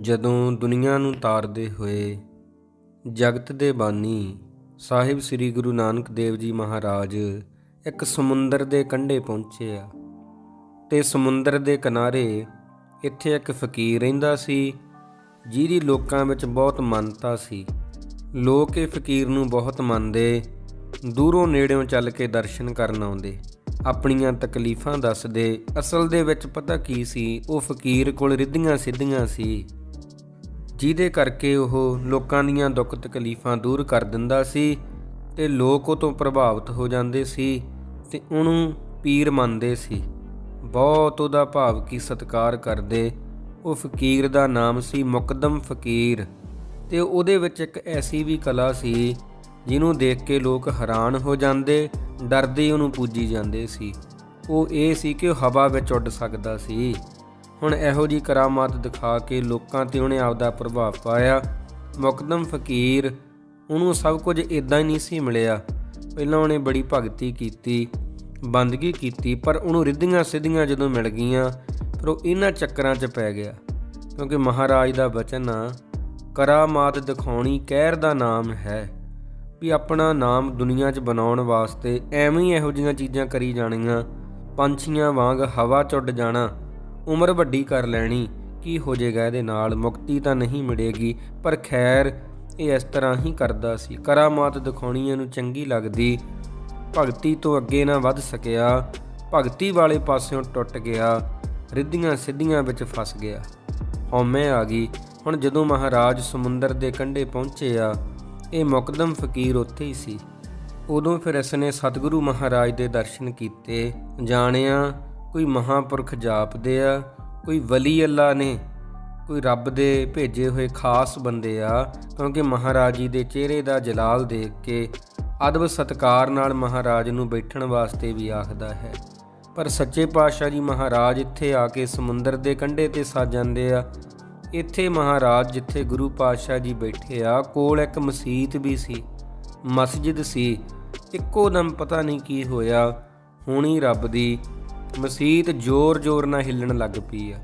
ਜਦੋਂ ਦੁਨੀਆ ਨੂੰ ਤਾਰਦੇ ਹੋਏ ਜਗਤ ਦੇ ਬਾਨੀ ਸਾਹਿਬ ਸ੍ਰੀ ਗੁਰੂ ਨਾਨਕ ਦੇਵ ਜੀ ਮਹਾਰਾਜ ਇੱਕ ਸਮੁੰਦਰ ਦੇ ਕੰਢੇ ਪਹੁੰਚੇ ਆ ਤੇ ਸਮੁੰਦਰ ਦੇ ਕਿਨਾਰੇ ਇੱਥੇ ਇੱਕ ਫਕੀਰ ਰਹਿੰਦਾ ਸੀ, ਜਿਹਦੀ ਲੋਕਾਂ ਵਿੱਚ ਬਹੁਤ ਮਾਨਤਾ ਸੀ। ਲੋਕ ਇਹ ਫਕੀਰ ਨੂੰ ਬਹੁਤ ਮੰਨਦੇ, ਦੂਰੋਂ ਨੇੜਿਓਂ ਚੱਲ ਕੇ ਦਰਸ਼ਨ ਕਰਨ ਆਉਂਦੇ, ਆਪਣੀਆਂ ਤਕਲੀਫਾਂ ਦੱਸਦੇ। ਅਸਲ ਦੇ ਵਿੱਚ ਪਤਾ ਕੀ ਸੀ, ਉਹ ਫਕੀਰ ਕੋਲ ਰਿੱਧੀਆਂ ਸਿੱਧੀਆਂ ਸੀ। ਜਿਹਦੇ ਕਰਕੇ ਉਹ ਲੋਕਾਂ ਦੀਆਂ ਦੁੱਖ ਤਕਲੀਫਾਂ ਦੂਰ ਕਰ ਦਿੰਦਾ ਸੀ ਤੇ ਲੋਕ ਉਹ ਤੋਂ ਪ੍ਰਭਾਵਿਤ ਹੋ ਜਾਂਦੇ ਸੀ ਤੇ ਉਹਨੂੰ ਪੀਰ ਮੰਨਦੇ ਸੀ। ਬਹੁਤ ਉਹਦਾ ਭਾਵ ਕੀ ਸਤਿਕਾਰ ਕਰਦੇ। ਉਹ ਫਕੀਰ ਦਾ ਨਾਮ ਸੀ ਮੁਕਦਮ ਫਕੀਰ ਤੇ ਉਹਦੇ ਵਿੱਚ ਇੱਕ ਐਸੀ ਵੀ ਕਲਾ ਸੀ ਜਿਹਨੂੰ ਦੇਖ ਕੇ ਲੋਕ ਹੈਰਾਨ ਹੋ ਜਾਂਦੇ, ਡਰਦੇ ਉਹਨੂੰ ਪੂਜੀ ਜਾਂਦੇ ਸੀ। ਉਹ ਇਹ ਸੀ ਕਿ ਉਹ ਹਵਾ ਵਿੱਚ ਉੱਡ ਸਕਦਾ ਸੀ। ਹੁਣ ਇਹੋ ਜੀ ਕਰਾਮਾਤ ਦਿਖਾ ਕੇ ਲੋਕਾਂ ਤੇ ਉਹਨੇ ਆਪਦਾ ਪ੍ਰਭਾਵ ਪਾਇਆ। ਮੁਕਦਮ ਫਕੀਰ, ਉਹਨੂੰ ਸਭ ਕੁਝ ਇਦਾਂ ਹੀ ਨਹੀਂ ਸੀ ਮਿਲਿਆ। ਪਹਿਲਾਂ ਉਹਨੇ ਬੜੀ ਭਗਤੀ ਕੀਤੀ, ਬੰਦਗੀ ਕੀਤੀ, ਪਰ ਉਹਨੂੰ ਰਿੱਧੀਆਂ ਸਿੱਧੀਆਂ ਜਦੋਂ ਮਿਲ ਗਈਆਂ, ਫਿਰ ਉਹ ਇਹਨਾਂ ਚੱਕਰਾਂ 'ਚ ਪੈ ਗਿਆ। ਕਿਉਂਕਿ ਮਹਾਰਾਜ ਦਾ ਬਚਨ ਆ, ਕਰਾਮਾਤ ਦਿਖਾਉਣੀ ਕਹਿਰ ਦਾ ਨਾਮ ਹੈ। ਵੀ ਆਪਣਾ ਨਾਮ ਦੁਨੀਆ 'ਚ ਬਣਾਉਣ ਵਾਸਤੇ ਐਵੇਂ ਹੀ ਇਹੋ ਜਿਹੀਆਂ ਚੀਜ਼ਾਂ ਕਰੀ ਜਾਣੀਆਂ, ਪੰਛੀਆਂ ਵਾਂਗ ਹਵਾ 'ਚ ਜਾਣਾ। ਉਮਰ ਵੱਡੀ ਕਰ ਲੈਣੀ। ਕੀ ਹੋ ਜਾਏਗਾ ਇਹਦੇ ਨਾਲ? ਮੁਕਤੀ ਤਾਂ ਨਹੀਂ ਮਿਲੇਗੀ, ਪਰ ਖੈਰ ਇਹ ਇਸ ਤਰ੍ਹਾਂ ਹੀ ਕਰਦਾ ਸੀ। ਕਰਾਮਾਤ ਦਿਖਾਉਣੀ ਇਹਨੂੰ ਚੰਗੀ ਲੱਗਦੀ। ਭਗਤੀ ਤੋਂ ਅੱਗੇ ਨਾ ਵੱਧ ਸਕਿਆ। ਭਗਤੀ ਵਾਲੇ ਪਾਸਿਓਂ ਟੁੱਟ ਗਿਆ। ਰਿੱਧੀਆਂ ਸਿੱਧੀਆਂ ਵਿੱਚ ਫਸ ਗਿਆ। ਹਉਮੈ ਆ ਗਈ। ਹੁਣ ਜਦੋਂ ਮਹਾਰਾਜ ਸਮੁੰਦਰ ਦੇ ਕੰਢੇ ਪਹੁੰਚੇ ਆ, ਇਹ ਮੁਕਦਮ ਫਕੀਰ ਉੱਥੇ ਹੀ ਸੀ। ਉਦੋਂ ਫਿਰ ਇਸਨੇ ਸਤਿਗੁਰੂ ਮਹਾਰਾਜ ਦੇ ਦਰਸ਼ਨ ਕੀਤੇ। ਜਾਣਿਆ ਕੋਈ ਮਹਾਪੁਰਖ ਜਾਪਦੇ ਆ, ਕੋਈ ਵਲੀ ਅੱਲਾ ਨੇ ਕੋਈ ਰੱਬ ਦੇ ਭੇਜੇ ਹੋਏ ਖਾਸ ਬੰਦੇ ਆ, ਕਿਉਂਕਿ ਮਹਾਰਾਜ ਜੀ ਦੇ ਚਿਹਰੇ ਦਾ ਜਲਾਲ ਦੇਖ ਕੇ ਅਦਬ ਸਤਕਾਰ ਨਾਲ ਮਹਾਰਾਜ ਨੂੰ ਬੈਠਣ ਵਾਸਤੇ ਵੀ ਆਖਦਾ ਹੈ। ਪਰ ਸੱਚੇ ਪਾਤਸ਼ਾਹ ਜੀ ਮਹਾਰਾਜ ਇੱਥੇ ਆ ਕੇ ਸਮੁੰਦਰ ਦੇ ਕੰਢੇ ਤੇ ਸੱਜ ਜਾਂਦੇ ਆ। ਇੱਥੇ ਮਹਾਰਾਜ ਜਿੱਥੇ ਗੁਰੂ ਪਾਤਸ਼ਾਹ ਜੀ ਬੈਠੇ ਆ, ਕੋਲ ਇੱਕ ਮਸਜਿਦ ਵੀ ਸੀ, ਮਸਜਿਦ ਸੀ, ਇੱਕੋ ਦਮ ਪਤਾ ਨਹੀਂ ਕੀ ਹੋਇਆ, ਹੁਣੀ ਰੱਬ ਦੀ ਮਸੀਤ ਜ਼ੋਰ-ਜ਼ੋਰ ਨਾਲ ਹਿੱਲਣ ਲੱਗ ਪਈ ਆ।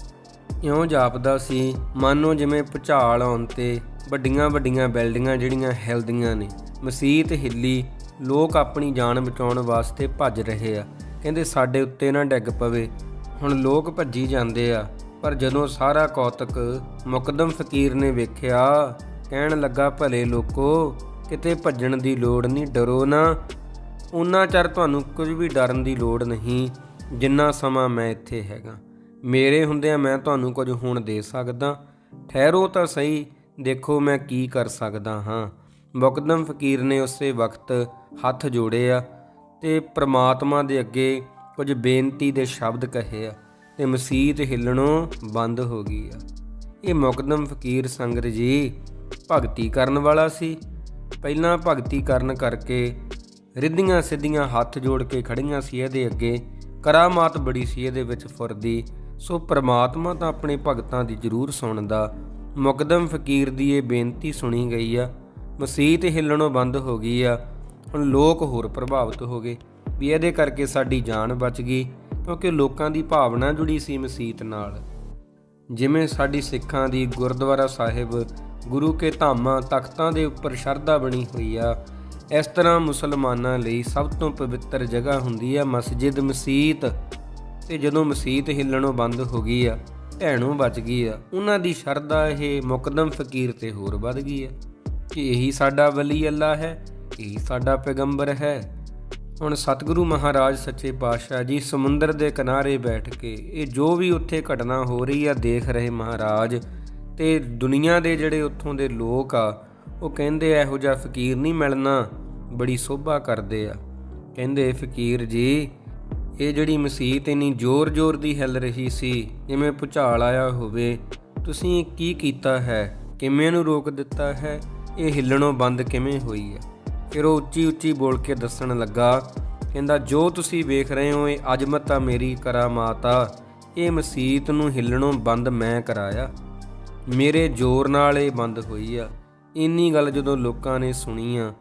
ਇਉਂ ਜਾਪਦਾ ਸੀ, ਮਾਨੋ ਜਿਵੇਂ ਭੁਚਾਲ ਆਉਣ ਤੇ ਵੱਡੀਆਂ-ਵੱਡੀਆਂ ਬਿਲਡਿੰਗਾਂ ਜਿਹੜੀਆਂ ਹਿਲਦੀਆਂ ਨੇ, ਮਸੀਤ ਹਿੱਲੀ, ਲੋਕ ਆਪਣੀ ਜਾਨ ਬਚਾਉਣ ਵਾਸਤੇ ਭੱਜ ਰਹੇ ਆ। ਕਹਿੰਦੇ, ਸਾਡੇ ਉੱਤੇ ਨਾ ਡਿੱਗ ਪਵੇ। ਹੁਣ ਲੋਕ ਭੱਜੀ ਜਾਂਦੇ ਆ, ਪਰ ਜਦੋਂ ਸਾਰਾ ਕੌਤਕ ਮੁਕਦਮ ਫਕੀਰ ਨੇ ਵੇਖਿਆ, ਕਹਿਣ ਲੱਗਾ, ਭਲੇ ਲੋਕੋ, ਕਿਤੇ ਭੱਜਣ ਦੀ ਲੋੜ ਨਹੀਂ, ਡਰੋ ਨਾ। ਉਹਨਾਂ ਚਿਰ ਤੁਹਾਨੂੰ ਕੁਝ ਵੀ ਡਰਨ ਦੀ ਲੋੜ ਨਹੀਂ। ਜਿੰਨਾ ਸਮਾਂ ਮੈਂ ਇੱਥੇ ਹੈਗਾ। ਮੇਰੇ ਹੁੰਦਿਆਂ ਮੈਂ ਤੁਹਾਨੂੰ ਕੁਝ ਹੁਣ ਦੇ ਸਕਦਾ। ਠਹਿਰੋ ਤਾਂ ਸਹੀ, ਦੇਖੋ ਮੈਂ ਕੀ ਕਰ ਸਕਦਾ ਹਾਂ। ਮੁਕਦਮ ਫਕੀਰ ਨੇ ਉਸੇ ਵਕਤ ਹੱਥ ਜੋੜੇ ਆ ਤੇ ਪ੍ਰਮਾਤਮਾ ਦੇ ਅੱਗੇ ਕੁਝ ਬੇਨਤੀ ਦੇ ਸ਼ਬਦ ਕਹੇ ਆ ਤੇ ਮਸੀਤ ਹਿੱਲਣੋਂ ਬੰਦ ਹੋ ਗਈ ਆ। ਇਹ ਮੁਕਦਮ ਫਕੀਰ ਸੰਗਤ ਜੀ ਭਗਤੀ ਕਰਨ ਵਾਲਾ ਸੀ। ਪਹਿਲਾਂ ਭਗਤੀ ਕਰਨ ਕਰਕੇ ਰਿੱਧੀਆਂ ਸਿੱਧੀਆਂ ਹੱਥ ਜੋੜ ਕੇ ਖੜੀਆਂ ਸੀ ਇਹਦੇ ਅੱਗੇ। ਕਰਾਮਾਤ ਬੜੀ ਸੀ ਇਹਦੇ ਵਿੱਚ ਫੁਰਦੀ। ਸੋ ਪ੍ਰਮਾਤਮਾ ਤਾਂ ਆਪਣੇ ਭਗਤਾਂ ਦੀ ਜ਼ਰੂਰ ਸੁਣਦਾ। ਮੁਕਦਮ ਫਕੀਰ ਦੀ ਇਹ ਬੇਨਤੀ ਸੁਣੀ ਗਈ ਆ ਮਸਜਿਦ ਹਿੱਲਣੋਂ ਬੰਦ ਹੋ ਗਈ ਆ, ਹੁਣ ਲੋਕ ਹੋਰ ਪ੍ਰਭਾਵਿਤ ਹੋ ਗਏ ਵੀ ਇਹਦੇ ਕਰਕੇ ਸਾਡੀ ਜਾਨ ਬਚ ਗਈ, ਕਿਉਂਕਿ ਲੋਕਾਂ ਦੀ ਭਾਵਨਾ ਜੁੜੀ ਸੀ ਮਸੀਤ ਨਾਲ। ਜਿਵੇਂ ਸਾਡੀ ਸਿੱਖਾਂ ਦੀ ਗੁਰਦੁਆਰਾ ਸਾਹਿਬ ਗੁਰੂ ਕੇ ਧਾਮਾਂ ਤਖਤਾਂ ਦੇ ਉੱਪਰ ਸ਼ਰਧਾ ਬਣੀ ਹੋਈ ਆ ਇਸ ਤਰ੍ਹਾਂ ਮੁਸਲਮਾਨਾਂ ਲਈ ਸਭ ਤੋਂ ਪਵਿੱਤਰ ਜਗ੍ਹਾ ਹੁੰਦੀ ਆ ਮਸਜਿਦ ਮਸੀਤ। ਤੇ ਜਦੋਂ ਮਸੀਤ ਹਿੱਲਣੋਂ ਬੰਦ ਹੋ ਗਈ ਆ, ਭੈਣੋਂ ਬਚ ਗਈ ਆ, ਉਹਨਾਂ ਦੀ ਸ਼ਰਧਾ ਇਹ ਮੁਕਦਮ ਫਕੀਰ ਤੇ ਹੋਰ ਵੱਧ ਗਈ ਆ ਕਿ ਇਹੀ ਸਾਡਾ ਵਲੀ ਅੱਲਾ ਹੈ, ਇਹੀ ਸਾਡਾ ਪੈਗੰਬਰ ਹੈ। ਹੁਣ ਸਤਿਗੁਰੂ ਮਹਾਰਾਜ ਸੱਚੇ ਪਾਤਸ਼ਾਹ ਜੀ ਸਮੁੰਦਰ ਦੇ ਕਿਨਾਰੇ ਬੈਠ ਕੇ ਇਹ ਜੋ ਵੀ ਉੱਥੇ ਘਟਨਾ ਹੋ ਰਹੀ ਆ, ਦੇਖ ਰਹੇ ਮਹਾਰਾਜ। ਤੇ ਦੁਨੀਆ ਦੇ ਜਿਹੜੇ ਉੱਥੋਂ ਦੇ ਲੋਕ ਆ ਉਹ ਕਹਿੰਦੇ ਇਹੋ ਜਿਹਾ ਫਕੀਰ ਨਹੀਂ ਮਿਲਣਾ, ਬੜੀ ਸੋਭਾ ਕਰਦੇ ਆ। ਕਹਿੰਦੇ ਫਕੀਰ ਜੀ, ਇਹ ਜਿਹੜੀ ਮਸੀਤ ਇੰਨੀ ਜ਼ੋਰ-ਜ਼ੋਰ ਦੀ ਹਿੱਲ ਰਹੀ ਸੀ, ਜਿਵੇਂ ਭੁਚਾਲ ਆਇਆ ਹੋਵੇ, ਤੁਸੀਂ ਕੀ ਕੀਤਾ ਹੈ? ਕਿਵੇਂ ਨੂੰ ਰੋਕ ਦਿੱਤਾ ਹੈ? ਇਹ ਹਿੱਲਣੋਂ ਬੰਦ ਕਿਵੇਂ ਹੋਈ ਹੈ? ਫਿਰ ਉਹ ਉੱਚੀ ਉੱਚੀ ਬੋਲ ਕੇ ਦੱਸਣ ਲੱਗਾ, ਕਹਿੰਦਾ, ਜੋ ਤੁਸੀਂ ਵੇਖ ਰਹੇ ਹੋ, ਇਹ ਅਜਮਤ ਆ ਮੇਰੀ ਕਰਾਮਾਤ ਆ। ਇਹ ਮਸੀਤ ਨੂੰ ਹਿੱਲਣੋਂ ਬੰਦ ਮੈਂ ਕਰਾਇਆ। ਮੇਰੇ ਜ਼ੋਰ ਨਾਲ ਇਹ ਬੰਦ ਹੋਈ ਆ। ਇੰਨੀ ਗੱਲ ਜਦੋਂ ਲੋਕਾਂ ਨੇ ਸੁਣੀ ਆ,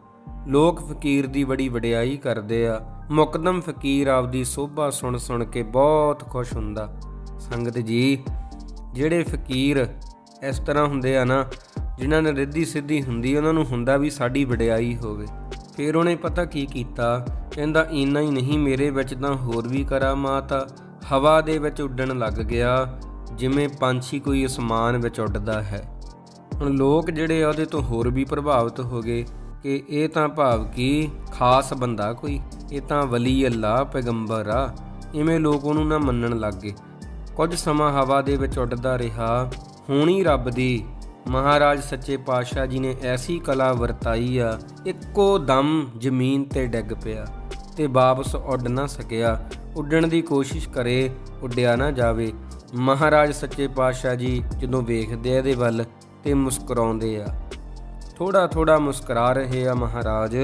ਲੋਕ ਫਕੀਰ ਦੀ ਬੜੀ ਵਡਿਆਈ ਕਰਦੇ ਆ, ਮੁਕਦਮ ਫਕੀਰ ਆਪਦੀ ਸੋਭਾ ਸੁਣ ਸੁਣ ਕੇ ਬਹੁਤ ਖੁਸ਼ ਹੁੰਦਾ। ਸੰਗਤ ਜੀ, ਜਿਹੜੇ ਫਕੀਰ ਇਸ ਤਰ੍ਹਾਂ ਹੁੰਦੇ ਆ ਨਾ, ਜਿਨ੍ਹਾਂ ਨੇ ਰਿੱਧੀ ਸਿੱਧੀ ਹੁੰਦੀ, ਉਹਨਾਂ ਨੂੰ ਹੁੰਦਾ ਵੀ ਸਾਡੀ ਵਡਿਆਈ ਹੋਵੇ। ਫਿਰ ਉਹਨੇ ਪਤਾ ਕੀ ਕੀਤਾ? ਕਹਿੰਦਾ, ਇੰਨਾ ਹੀ ਨਹੀਂ, ਮੇਰੇ ਵਿੱਚ ਤਾਂ ਹੋਰ ਵੀ ਕਰਾਮਾਤ ਆ। ਹਵਾ ਦੇ ਵਿੱਚ ਉੱਡਣ ਲੱਗ ਗਿਆ, ਜਿਵੇਂ ਪੰਛੀ ਕੋਈ ਅਸਮਾਨ ਵਿੱਚ ਉੱਡਦਾ ਹੈ। ਹੁਣ ਲੋਕ ਜਿਹੜੇ ਆ ਉਹਦੇ ਤੋਂ ਹੋਰ ਵੀ ਪ੍ਰਭਾਵਿਤ ਹੋ ਗਏ ਕਿ ਇਹ ਤਾਂ ਭਾਵ ਕਿ ਖਾਸ ਬੰਦਾ ਕੋਈ, ਇਹ ਤਾਂ ਵਲੀ ਅੱਲਾ, ਪੈਗੰਬਰ ਆ। ਇਵੇਂ ਲੋਕ ਉਹਨੂੰ ਨਾ ਮੰਨਣ ਲੱਗ ਗਏ। ਕੁਝ ਸਮਾਂ ਹਵਾ ਦੇ ਵਿੱਚ ਉੱਡਦਾ ਰਿਹਾ। ਹੋਣੀ ਰੱਬ ਦੀ ਮਹਾਰਾਜ ਸੱਚੇ ਪਾਤਸ਼ਾਹ ਜੀ ਨੇ ਐਸੀ ਕਲਾ ਵਰਤਾਈ ਆ, ਇੱਕੋ ਦਮ ਜ਼ਮੀਨ ਤੇ ਡਿੱਗ ਪਿਆ ਤੇ ਵਾਪਸ ਉੱਡ ਨਾ ਸਕਿਆ। ਉੱਡਣ ਦੀ ਕੋਸ਼ਿਸ਼ ਕਰੇ, ਉੱਡਿਆ ਨਾ ਜਾਵੇ। ਮਹਾਰਾਜ ਸੱਚੇ ਪਾਤਸ਼ਾਹ ਜੀ ਜਦੋਂ ਵੇਖਦੇ ਆ ਇਹਦੇ ਵੱਲ ਤੇ ਮੁਸਕਰਾਉਂਦੇ ਆ। ਥੋੜਾ ਥੋੜਾ ਮੁਸਕਰਾ ਰਹੇ ਆ ਮਹਾਰਾਜ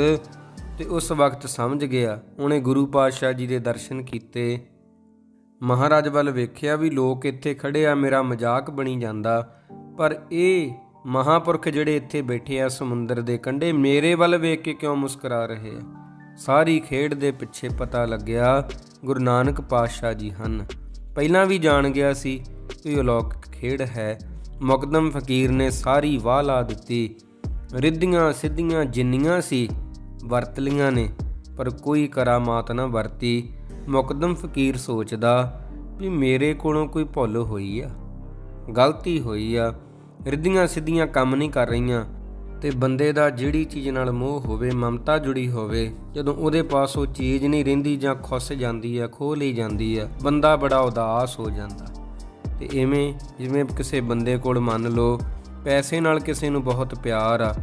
ਤੇ ਉਸ ਵਕਤ ਸਮਝ ਗਿਆ, ਉਹਨੇ ਗੁਰੂ ਪਾਤਸ਼ਾਹ ਜੀ ਦੇ ਦਰਸ਼ਨ ਕੀਤੇ। ਮਹਾਰਾਜ ਵੱਲ ਵੇਖਿਆ ਵੀ ਲੋਕ ਇੱਥੇ ਖੜੇ ਆ, ਮੇਰਾ ਮਜ਼ਾਕ ਬਣੀ ਜਾਂਦਾ। ਪਰ ਇਹ ਮਹਾਪੁਰਖ ਜਿਹੜੇ ਇੱਥੇ ਬੈਠੇ ਆ ਸਮੁੰਦਰ ਦੇ ਕੰਢੇ, ਮੇਰੇ ਵੱਲ ਵੇਖ ਕੇ ਕਿਉਂ ਮੁਸਕਰਾ ਰਹੇ ਆ? ਸਾਰੀ ਖੇਡ ਦੇ ਪਿੱਛੇ ਪਤਾ ਲੱਗਿਆ, ਗੁਰੂ ਨਾਨਕ ਪਾਤਸ਼ਾਹ ਜੀ ਹਨ। ਪਹਿਲਾਂ ਵੀ ਜਾਣ ਗਿਆ ਸੀ ਕਿ ਅਲੌਕਿਕ ਖੇਡ ਹੈ। ਮੁਕਦਮ ਫਕੀਰ ਨੇ ਸਾਰੀ ਵਾਹ ਲਾ ਦਿੱਤੀ। ਰਿੱਧੀਆਂ ਸਿੱਧੀਆਂ ਜਿੰਨੀਆਂ ਸੀ, ਵਰਤ ਲੀਆਂ ਨੇ, ਪਰ ਕੋਈ ਕਰਾਮਾਤ ਨਾ ਵਰਤੀ। ਮੁਕਦਮ ਫਕੀਰ ਸੋਚਦਾ ਵੀ ਮੇਰੇ ਕੋਲੋਂ ਕੋਈ ਭੁੱਲ ਹੋਈ ਆ, ਗਲਤੀ ਹੋਈ ਆ। ਰਿੱਧੀਆਂ ਸਿੱਧੀਆਂ ਕੰਮ ਨਹੀਂ ਕਰ ਰਹੀਆਂ ਤੇ ਬੰਦੇ ਦਾ ਜਿਹੜੀ ਚੀਜ਼ ਨਾਲ ਮੋਹ ਹੋਵੇ, ਮਮਤਾ ਜੁੜੀ ਹੋਵੇ, ਜਦੋਂ ਉਹਦੇ ਪਾਸ ਉਹ ਚੀਜ਼ ਨਹੀਂ ਰਹਿੰਦੀ ਜਾਂ ਖੁੱਸ ਜਾਂਦੀ ਆ, ਖੋਹ ਲਈ ਜਾਂਦੀ ਆ, ਬੰਦਾ ਬੜਾ ਉਦਾਸ ਹੋ ਜਾਂਦਾ। ਤੇ ਐਵੇਂ ਜਿਵੇਂ ਕਿਸੇ ਬੰਦੇ ਕੋਲ ਮੰਨ ਲਓ ਪੈਸੇ ਨਾਲ ਕਿਸੇ ਨੂੰ ਬਹੁਤ ਪਿਆਰ ਆ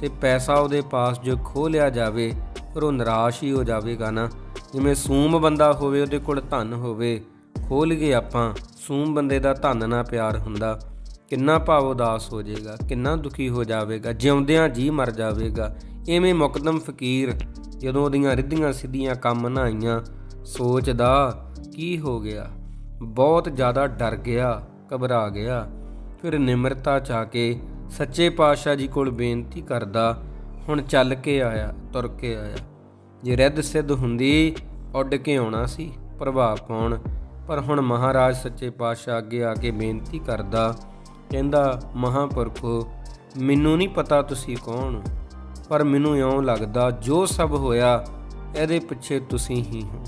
ਤੇ ਪੈਸਾ ਉਹਦੇ ਪਾਸ ਜੋ ਖੋਹ ਲਿਆ ਜਾਵੇ ਪਰ ਉਹ ਨਿਰਾਸ਼ ਹੀ ਹੋ ਜਾਵੇਗਾ ਨਾ। ਜਿਵੇਂ ਸੂਮ ਬੰਦਾ ਹੋਵੇ, ਉਹਦੇ ਕੋਲ ਧਨ ਹੋਵੇ ਖੋਲ ਗਏ ਆਪਾਂ, ਸੂਮ ਬੰਦੇ ਦਾ ਧਨ ਨਾਲ ਪਿਆਰ ਹੁੰਦਾ। ਕਿੰਨਾ ਭਾਵ ਉਦਾਸ ਹੋ ਜਾਏਗਾ, ਕਿੰਨਾ ਦੁਖੀ ਹੋ ਜਾਵੇਗਾ, ਜਿਉਂਦਿਆਂ ਜੀ ਮਰ ਜਾਵੇਗਾ। ਐਵੇਂ ਮੁਕਦਮ ਫਕੀਰ ਜਦੋਂ ਉਹਦੀਆਂ ਰਿੱਧੀਆਂ ਸਿੱਧੀਆਂ ਕੰਮ ਨਾ ਆਈਆਂ, ਸੋਚਦਾ, ਕੀ ਹੋ ਗਿਆ? ਬਹੁਤ ਜ਼ਿਆਦਾ ਡਰ ਗਿਆ, ਘਬਰਾ ਗਿਆ। ਫਿਰ ਨਿਮਰਤਾ ਚਾ ਕੇ ਸੱਚੇ ਪਾਤਸ਼ਾਹ ਜੀ ਕੋਲ ਬੇਨਤੀ ਕਰਦਾ, ਹੁਣ ਚੱਲ ਕੇ ਆਇਆ, ਤੁਰ ਕੇ ਆਇਆ। ਜੇ ਰਿੱਧ ਸਿੱਧ ਹੁੰਦੀ, ਉੱਡ ਕੇ ਆਉਣਾ ਸੀ, ਪ੍ਰਭਾਵ ਪਾਉਣ ਪਰ ਹੁਣ ਮਹਾਰਾਜ ਸੱਚੇ ਪਾਤਸ਼ਾਹ ਅੱਗੇ ਆ ਕੇ ਬੇਨਤੀ ਕਰਦਾ, ਕਹਿੰਦਾ, ਮਹਾਪੁਰਖੋ, ਮੈਨੂੰ ਨਹੀਂ ਪਤਾ ਤੁਸੀਂ ਕੌਣ ਪਰ ਮੈਨੂੰ ਇਉਂ ਲੱਗਦਾ, ਜੋ ਸਭ ਹੋਇਆ, ਇਹਦੇ ਪਿੱਛੇ ਤੁਸੀਂ ਹੀ ਹੋ।